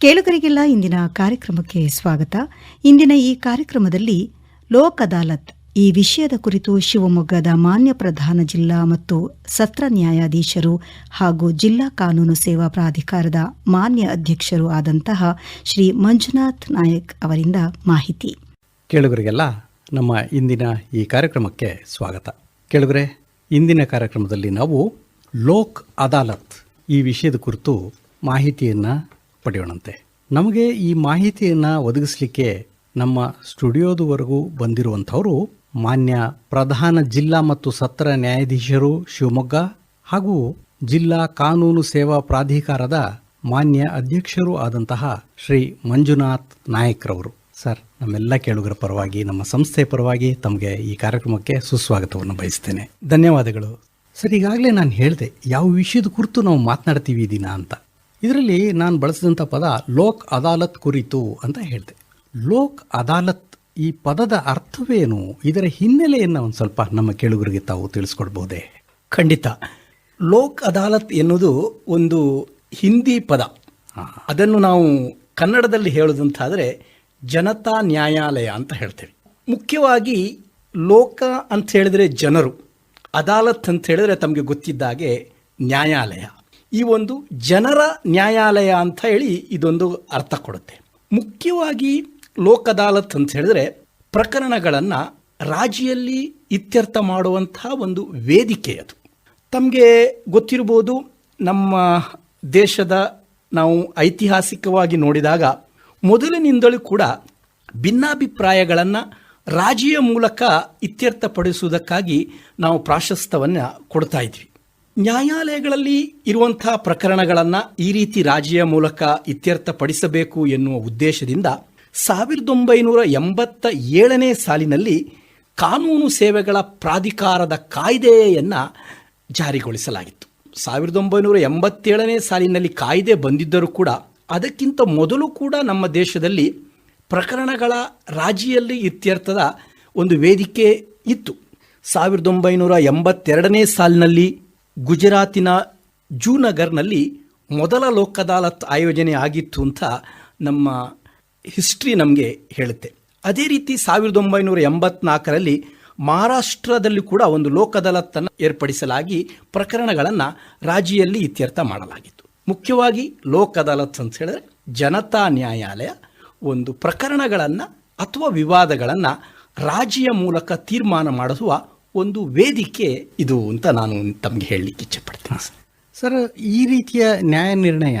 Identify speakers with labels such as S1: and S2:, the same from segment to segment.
S1: ಕೇಳುಗರಿಗೆಲ್ಲ ಇಂದಿನ ಕಾರ್ಯಕ್ರಮಕ್ಕೆ ಸ್ವಾಗತ. ಇಂದಿನ ಈ ಕಾರ್ಯಕ್ರಮದಲ್ಲಿ ಲೋಕ್ ಅದಾಲತ್ ಈ ವಿಷಯದ ಕುರಿತು ಶಿವಮೊಗ್ಗದ ಮಾನ್ಯ ಪ್ರಧಾನ ಜಿಲ್ಲಾ ಮತ್ತು ಸತ್ರ ನ್ಯಾಯಾಧೀಶರು ಹಾಗೂ ಜಿಲ್ಲಾ ಕಾನೂನು ಸೇವಾ ಪ್ರಾಧಿಕಾರದ ಮಾನ್ಯ ಅಧ್ಯಕ್ಷರು ಆದಂತಹ ಶ್ರೀ ಮಂಜುನಾಥ್ ನಾಯಕ್ ಅವರಿಂದ ಮಾಹಿತಿ.
S2: ಕೇಳುಗರಿಗೆಲ್ಲ ನಮ್ಮ ಇಂದಿನ ಈ ಕಾರ್ಯಕ್ರಮಕ್ಕೆ ಸ್ವಾಗತ. ಕೇಳುಗರೆ, ಇಂದಿನ ಕಾರ್ಯಕ್ರಮದಲ್ಲಿ ನಾವು ಲೋಕ್ ಅದಾಲತ್ ಈ ವಿಷಯದ ಕುರಿತು ಮಾಹಿತಿಯನ್ನು ಪಡೆಯೋಣಂತೆ. ನಮಗೆ ಈ ಮಾಹಿತಿಯನ್ನು ಒದಗಿಸಲಿಕ್ಕೆ ನಮ್ಮ ಸ್ಟುಡಿಯೋದವರೆಗೂ ಬಂದಿರುವಂಥವರು ಮಾನ್ಯ ಪ್ರಧಾನ ಜಿಲ್ಲಾ ಮತ್ತು ಸತ್ರ ನ್ಯಾಯಾಧೀಶರು ಶಿವಮೊಗ್ಗ ಹಾಗೂ ಜಿಲ್ಲಾ ಕಾನೂನು ಸೇವಾ ಪ್ರಾಧಿಕಾರದ ಮಾನ್ಯ ಅಧ್ಯಕ್ಷರು ಆದಂತಹ ಶ್ರೀ ಮಂಜುನಾಥ್ ನಾಯಕ್ರವರು. ಸರ್, ನಮ್ಮೆಲ್ಲ ಕೇಳುಗರ ಪರವಾಗಿ, ನಮ್ಮ ಸಂಸ್ಥೆ ಪರವಾಗಿ ತಮಗೆ ಈ ಕಾರ್ಯಕ್ರಮಕ್ಕೆ ಸುಸ್ವಾಗತವನ್ನು ಬಯಸ್ತೇನೆ. ಧನ್ಯವಾದಗಳು. ಸರ್, ಈಗಾಗಲೇ ನಾನು ಹೇಳಿದೆ, ಯಾವ ವಿಷಯದ ಕುರಿತು ನಾವು ಮಾತನಾಡ್ತೀವಿ ದಿನ ಅಂತ. ಇದರಲ್ಲಿ ನಾನು ಬಳಸಿದಂಥ ಪದ ಲೋಕ್ ಅದಾಲತ್ ಕುರಿತು ಅಂತ ಹೇಳಿದೆ. ಲೋಕ್ ಅದಾಲತ್ ಈ ಪದದ ಅರ್ಥವೇನು? ಇದರ ಹಿನ್ನೆಲೆಯನ್ನು ಒಂದು ಸ್ವಲ್ಪ ನಮ್ಮ ಕೇಳುಗರಿಗೆ ತಾವು ತಿಳಿಸ್ಕೊಡ್ಬೋದೇ?
S3: ಖಂಡಿತ. ಲೋಕ್ ಅದಾಲತ್ ಎನ್ನುವುದು ಒಂದು ಹಿಂದಿ ಪದ. ಅದನ್ನು ನಾವು ಕನ್ನಡದಲ್ಲಿ ಹೇಳೋದಂತಾದರೆ ಜನತಾ ನ್ಯಾಯಾಲಯ ಅಂತ ಹೇಳ್ತೇವೆ. ಮುಖ್ಯವಾಗಿ ಲೋಕ ಅಂತ ಹೇಳಿದರೆ ಜನರು ಅದಾಲತ್ ಅಂತ ಹೇಳಿದ್ರೆ ತಮಗೆ ಗೊತ್ತಿದ್ದಾಗೆ ನ್ಯಾಯಾಲಯ. ಈ ಒಂದು ಜನರ ನ್ಯಾಯಾಲಯ ಅಂತ ಹೇಳಿ ಇದೊಂದು ಅರ್ಥ ಕೊಡುತ್ತೆ. ಮುಖ್ಯವಾಗಿ ಲೋಕದಾಲತ್ ಅಂತ ಹೇಳಿದ್ರೆ ಪ್ರಕರಣಗಳನ್ನು ರಾಜಿಯಲ್ಲಿ ಇತ್ಯರ್ಥ ಮಾಡುವಂಥ ಒಂದು ವೇದಿಕೆ ಅದು. ತಮಗೆ ಗೊತ್ತಿರ್ಬೋದು ನಮ್ಮ ದೇಶದ ನಾವು ಐತಿಹಾಸಿಕವಾಗಿ ನೋಡಿದಾಗ ಮೊದಲಿನಿಂದಲೂ ಕೂಡ ಭಿನ್ನಾಭಿಪ್ರಾಯಗಳನ್ನು ರಾಜಿಯ ಮೂಲಕ ಇತ್ಯರ್ಥಪಡಿಸುವುದಕ್ಕಾಗಿ ನಾವು ಪ್ರಾಶಸ್ತ್ಯವನ್ನು ಕೊಡ್ತಾ ಇದ್ವಿ. ನ್ಯಾಯಾಲಯಗಳಲ್ಲಿ ಇರುವಂತಹ ಪ್ರಕರಣಗಳನ್ನು ಈ ರೀತಿ ರಾಜಿಯ ಮೂಲಕ ಇತ್ಯರ್ಥಪಡಿಸಬೇಕು ಎನ್ನುವ ಉದ್ದೇಶದಿಂದ ಸಾವಿರದ ಒಂಬೈನೂರ ಎಂಬತ್ತ ಏಳನೇ ಸಾಲಿನಲ್ಲಿ ಕಾನೂನು ಸೇವೆಗಳ ಪ್ರಾಧಿಕಾರದ ಕಾಯ್ದೆಯನ್ನು ಜಾರಿಗೊಳಿಸಲಾಗಿತ್ತು. ಸಾವಿರದ ಒಂಬೈನೂರ ಎಂಬತ್ತೇಳನೇ ಸಾಲಿನಲ್ಲಿ ಕಾಯ್ದೆ ಬಂದಿದ್ದರೂ ಕೂಡ ಅದಕ್ಕಿಂತ ಮೊದಲು ಕೂಡ ನಮ್ಮ ದೇಶದಲ್ಲಿ ಪ್ರಕರಣಗಳ ರಾಜಿಯಲ್ಲಿ ಇತ್ಯರ್ಥದ ಒಂದು ವೇದಿಕೆ ಇತ್ತು. ಸಾವಿರದ ಒಂಬೈನೂರ ಎಂಬತ್ತೆರಡನೇ ಸಾಲಿನಲ್ಲಿ ಗುಜರಾತಿನ ಜೂನಗರ್ನಲ್ಲಿ ಮೊದಲ ಲೋಕದಾಲತ್ ಆಯೋಜನೆ ಆಗಿತ್ತು ಅಂತ ನಮ್ಮ ಹಿಸ್ಟ್ರಿ ನಮಗೆ ಹೇಳುತ್ತೆ. ಅದೇ ರೀತಿ ಸಾವಿರದ ಒಂಬೈನೂರ ಎಂಬತ್ನಾಲ್ಕರಲ್ಲಿ ಮಹಾರಾಷ್ಟ್ರದಲ್ಲಿ ಕೂಡ ಒಂದು ಲೋಕ್ ಅದಾಲತ್ತನ್ನು ಏರ್ಪಡಿಸಲಾಗಿ ಪ್ರಕರಣಗಳನ್ನು ರಾಜಿಯಲ್ಲಿ ಇತ್ಯರ್ಥ ಮಾಡಲಾಗಿತ್ತು. ಮುಖ್ಯವಾಗಿ ಲೋಕ್ ಅದಾಲತ್ ಅಂತ ಹೇಳಿದ್ರೆ ಜನತಾ ನ್ಯಾಯಾಲಯ ಒಂದು ಪ್ರಕರಣಗಳನ್ನು ಅಥವಾ ವಿವಾದಗಳನ್ನು ರಾಜಿಯ ಮೂಲಕ ತೀರ್ಮಾನ ಮಾಡಿಸುವ ಒಂದು ವೇದಿಕೆ ಇದು ಅಂತ ನಾನು ತಮಗೆ ಹೇಳಲಿಕ್ಕೆ ಇಚ್ಛೆಪಡ್ತೀನಿ. ಸರ್.
S2: ಸರ್ ಈ ರೀತಿಯ ನ್ಯಾಯ ನಿರ್ಣಯ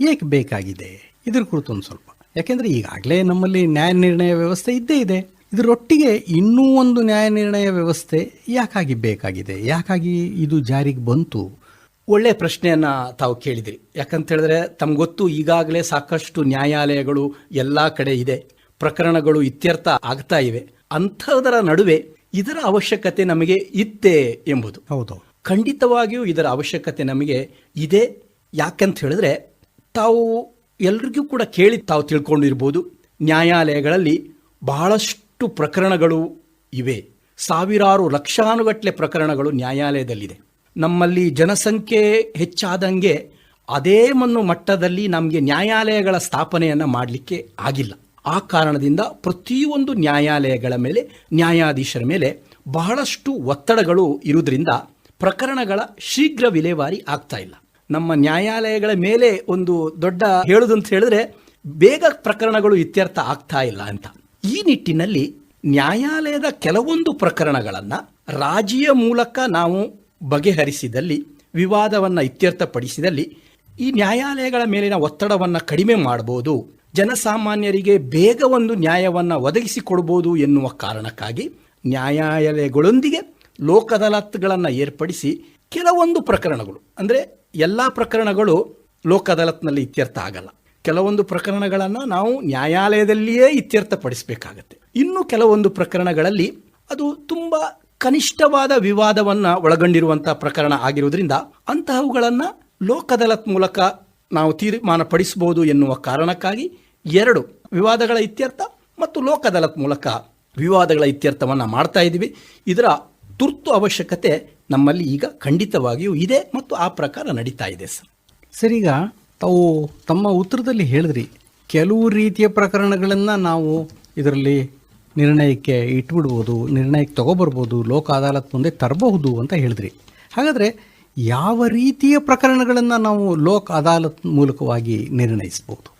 S2: ಏಕೆ ಬೇಕಾಗಿದೆ? ಇದ್ರ ಕುರಿತು ಒಂದು ಸ್ವಲ್ಪ. ಯಾಕೆಂದರೆ ಈಗಾಗಲೇ ನಮ್ಮಲ್ಲಿ ನ್ಯಾಯ ನಿರ್ಣಯ ವ್ಯವಸ್ಥೆ ಇದ್ದೇ ಇದೆ. ಇದರೊಟ್ಟಿಗೆ ಇನ್ನೂ ಒಂದು ನ್ಯಾಯ ನಿರ್ಣಯ ವ್ಯವಸ್ಥೆ ಯಾಕಾಗಿ ಬೇಕಾಗಿದೆ? ಯಾಕಾಗಿ ಇದು ಜಾರಿಗೆ ಬಂತು?
S3: ಒಳ್ಳೆ ಪ್ರಶ್ನೆಯನ್ನು ತಾವು ಕೇಳಿದಿರಿ. ಯಾಕಂತ ಹೇಳಿದ್ರೆ ತಮ್ಗೆ ಗೊತ್ತು ಈಗಾಗಲೇ ಸಾಕಷ್ಟು ನ್ಯಾಯಾಲಯಗಳು ಎಲ್ಲ ಕಡೆ ಇದೆ. ಪ್ರಕರಣಗಳು ಇತ್ಯರ್ಥ ಆಗ್ತಾ ಇವೆ. ಅಂಥದರ ನಡುವೆ ಇದರ ಅವಶ್ಯಕತೆ ನಮಗೆ ಇತ್ತೆ ಎಂಬುದು.
S2: ಹೌದು.
S3: ಖಂಡಿತವಾಗಿಯೂ ಇದರ ಅವಶ್ಯಕತೆ ನಮಗೆ ಇದೆ. ಯಾಕಂತ ಹೇಳಿದ್ರೆ ತಾವು ಎಲ್ರಿಗೂ ಕೂಡ ಕೇಳಿ ತಾವು ತಿಳ್ಕೊಂಡಿರ್ಬೋದು ನ್ಯಾಯಾಲಯಗಳಲ್ಲಿ ಬಹಳಷ್ಟು ಪ್ರಕರಣಗಳು ಇವೆ. ಸಾವಿರಾರು ಲಕ್ಷಾನುಗಟ್ಟಲೆ ಪ್ರಕರಣಗಳು ನ್ಯಾಯಾಲಯದಲ್ಲಿದೆ. ನಮ್ಮಲ್ಲಿ ಜನಸಂಖ್ಯೆ ಹೆಚ್ಚಾದಂಗೆ ಅದೇ ಮಣ್ಣು ಮಟ್ಟದಲ್ಲಿ ನಮಗೆ ನ್ಯಾಯಾಲಯಗಳ ಸ್ಥಾಪನೆಯನ್ನು ಮಾಡಲಿಕ್ಕೆ ಆಗಿಲ್ಲ. ಆ ಕಾರಣದಿಂದ ಪ್ರತಿಯೊಂದು ನ್ಯಾಯಾಲಯಗಳ ಮೇಲೆ, ನ್ಯಾಯಾಧೀಶರ ಮೇಲೆ ಬಹಳಷ್ಟು ಒತ್ತಡಗಳು ಇರುವುದರಿಂದ ಪ್ರಕರಣಗಳ ಶೀಘ್ರ ವಿಲೇವಾರಿ ಆಗ್ತಾ ಇಲ್ಲ. ನಮ್ಮ ನ್ಯಾಯಾಲಯಗಳ ಮೇಲೆ ಒಂದು ದೊಡ್ಡ ಹೇಳುದಂತ ಹೇಳಿದ್ರೆ ಬೇಗ ಪ್ರಕರಣಗಳು ಇತ್ಯರ್ಥ ಆಗ್ತಾ ಇಲ್ಲ ಅಂತ. ಈ ನಿಟ್ಟಿನಲ್ಲಿ ನ್ಯಾಯಾಲಯದ ಕೆಲವೊಂದು ಪ್ರಕರಣಗಳನ್ನು ರಾಜಿಯ ಮೂಲಕ ನಾವು ಬಗೆಹರಿಸಿದಲ್ಲಿ, ವಿವಾದವನ್ನು ಇತ್ಯರ್ಥಪಡಿಸಿದಲ್ಲಿ ಈ ನ್ಯಾಯಾಲಯಗಳ ಮೇಲಿನ ಒತ್ತಡವನ್ನು ಕಡಿಮೆ ಮಾಡಬಹುದು ಜನಸಾಮಾನ್ಯರಿಗೆ ಬೇಗ ಒಂದು ನ್ಯಾಯವನ್ನು ಒದಗಿಸಿಕೊಡ್ಬೋದು ಎನ್ನುವ ಕಾರಣಕ್ಕಾಗಿ ನ್ಯಾಯಾಲಯಗಳೊಂದಿಗೆ ಲೋಕದಲತ್ಗಳನ್ನು ಏರ್ಪಡಿಸಿ ಕೆಲವೊಂದು ಪ್ರಕರಣಗಳು, ಅಂದರೆ ಎಲ್ಲ ಪ್ರಕರಣಗಳು ಲೋಕದಲತ್ನಲ್ಲಿ ಇತ್ಯರ್ಥ ಆಗಲ್ಲ. ಕೆಲವೊಂದು ಪ್ರಕರಣಗಳನ್ನು ನಾವು ನ್ಯಾಯಾಲಯದಲ್ಲಿಯೇ ಇತ್ಯರ್ಥಪಡಿಸಬೇಕಾಗತ್ತೆ. ಇನ್ನು ಕೆಲವೊಂದು ಪ್ರಕರಣಗಳಲ್ಲಿ ಅದು ತುಂಬ ಕನಿಷ್ಠವಾದ ವಿವಾದವನ್ನು ಒಳಗೊಂಡಿರುವಂಥ ಪ್ರಕರಣ ಆಗಿರುವುದರಿಂದ ಅಂತಹವುಗಳನ್ನು ಅದಾಲತ್ ಮೂಲಕ ನಾವು ತೀರ್ಮಾನ ಪಡಿಸಬಹುದು ಎನ್ನುವ ಕಾರಣಕ್ಕಾಗಿ ಎರಡು ವಿವಾದಗಳ ಇತ್ಯರ್ಥ ಮತ್ತು ಅದಾಲತ್ ಮೂಲಕ ವಿವಾದಗಳ ಇತ್ಯರ್ಥವನ್ನು ಮಾಡ್ತಾ ಇದ್ದೀವಿ. ಇದರ ತುರ್ತು ಅವಶ್ಯಕತೆ ನಮ್ಮಲ್ಲಿ ಈಗ ಖಂಡಿತವಾಗಿಯೂ ಇದೆ ಮತ್ತು ಆ ಪ್ರಕಾರ ನಡೀತಾ ಇದೆ ಸರ್.
S2: ಸರ್, ಈಗ ತಾವು ತಮ್ಮ ಉತ್ತರದಲ್ಲಿ ಹೇಳಿದ್ರಿ, ಕೆಲವು ರೀತಿಯ ಪ್ರಕರಣಗಳನ್ನು ನಾವು ಇದರಲ್ಲಿ ನಿರ್ಣಯಕ್ಕೆ ಇಟ್ಬಿಡ್ಬೋದು, ನಿರ್ಣಯಕ್ಕೆ ತಗೋಬರ್ಬೋದು, ಲೋಕ ಅದಾಲತ್ ಮುಂದೆ ತರಬಹುದು ಅಂತ ಹೇಳಿದ್ರಿ. ಹಾಗಾದರೆ ಯಾವ ರೀತಿಯ ಪ್ರಕರಣಗಳನ್ನು ನಾವು ಲೋಕ್ ಅದಾಲತ್ ಮೂಲಕವಾಗಿ ನಿರ್ಣಯಿಸಬಹುದು?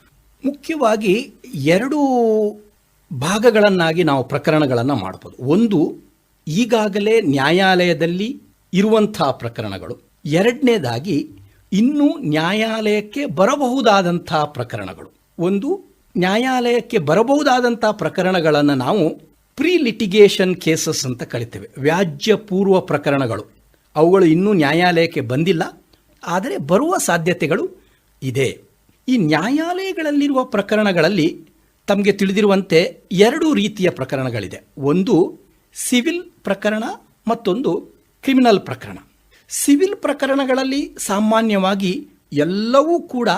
S3: ಮುಖ್ಯವಾಗಿ ಎರಡು ಭಾಗಗಳನ್ನಾಗಿ ನಾವು ಪ್ರಕರಣಗಳನ್ನು ಮಾಡ್ಬೋದು ಒಂದು, ಈಗಾಗಲೇ ನ್ಯಾಯಾಲಯದಲ್ಲಿ ಇರುವಂತಹ ಪ್ರಕರಣಗಳು. ಎರಡನೇದಾಗಿ, ಇನ್ನೂ ನ್ಯಾಯಾಲಯಕ್ಕೆ ಬರಬಹುದಾದಂಥ ಪ್ರಕರಣಗಳು. ಒಂದು, ನ್ಯಾಯಾಲಯಕ್ಕೆ ಬರಬಹುದಾದಂಥ ಪ್ರಕರಣಗಳನ್ನು ನಾವು ಪ್ರೀ ಲಿಟಿಗೇಷನ್ ಕೇಸಸ್ ಅಂತ ಕರಿತೇವೆ. ವ್ಯಾಜ್ಯ ಪೂರ್ವ ಪ್ರಕರಣಗಳು. ಅವುಗಳು ಇನ್ನೂ ನ್ಯಾಯಾಲಯಕ್ಕೆ ಬಂದಿಲ್ಲ, ಆದರೆ ಬರುವ ಸಾಧ್ಯತೆಗಳು ಇದೆ. ಈ ನ್ಯಾಯಾಲಯಗಳಲ್ಲಿರುವ ಪ್ರಕರಣಗಳಲ್ಲಿ ತಮಗೆ ತಿಳಿದಿರುವಂತೆ ಎರಡು ರೀತಿಯ ಪ್ರಕರಣಗಳಿದೆ. ಒಂದು ಸಿವಿಲ್ ಪ್ರಕರಣ, ಮತ್ತೊಂದು ಕ್ರಿಮಿನಲ್ ಪ್ರಕರಣ. ಸಿವಿಲ್ ಪ್ರಕರಣಗಳಲ್ಲಿ ಸಾಮಾನ್ಯವಾಗಿ ಎಲ್ಲವೂ ಕೂಡ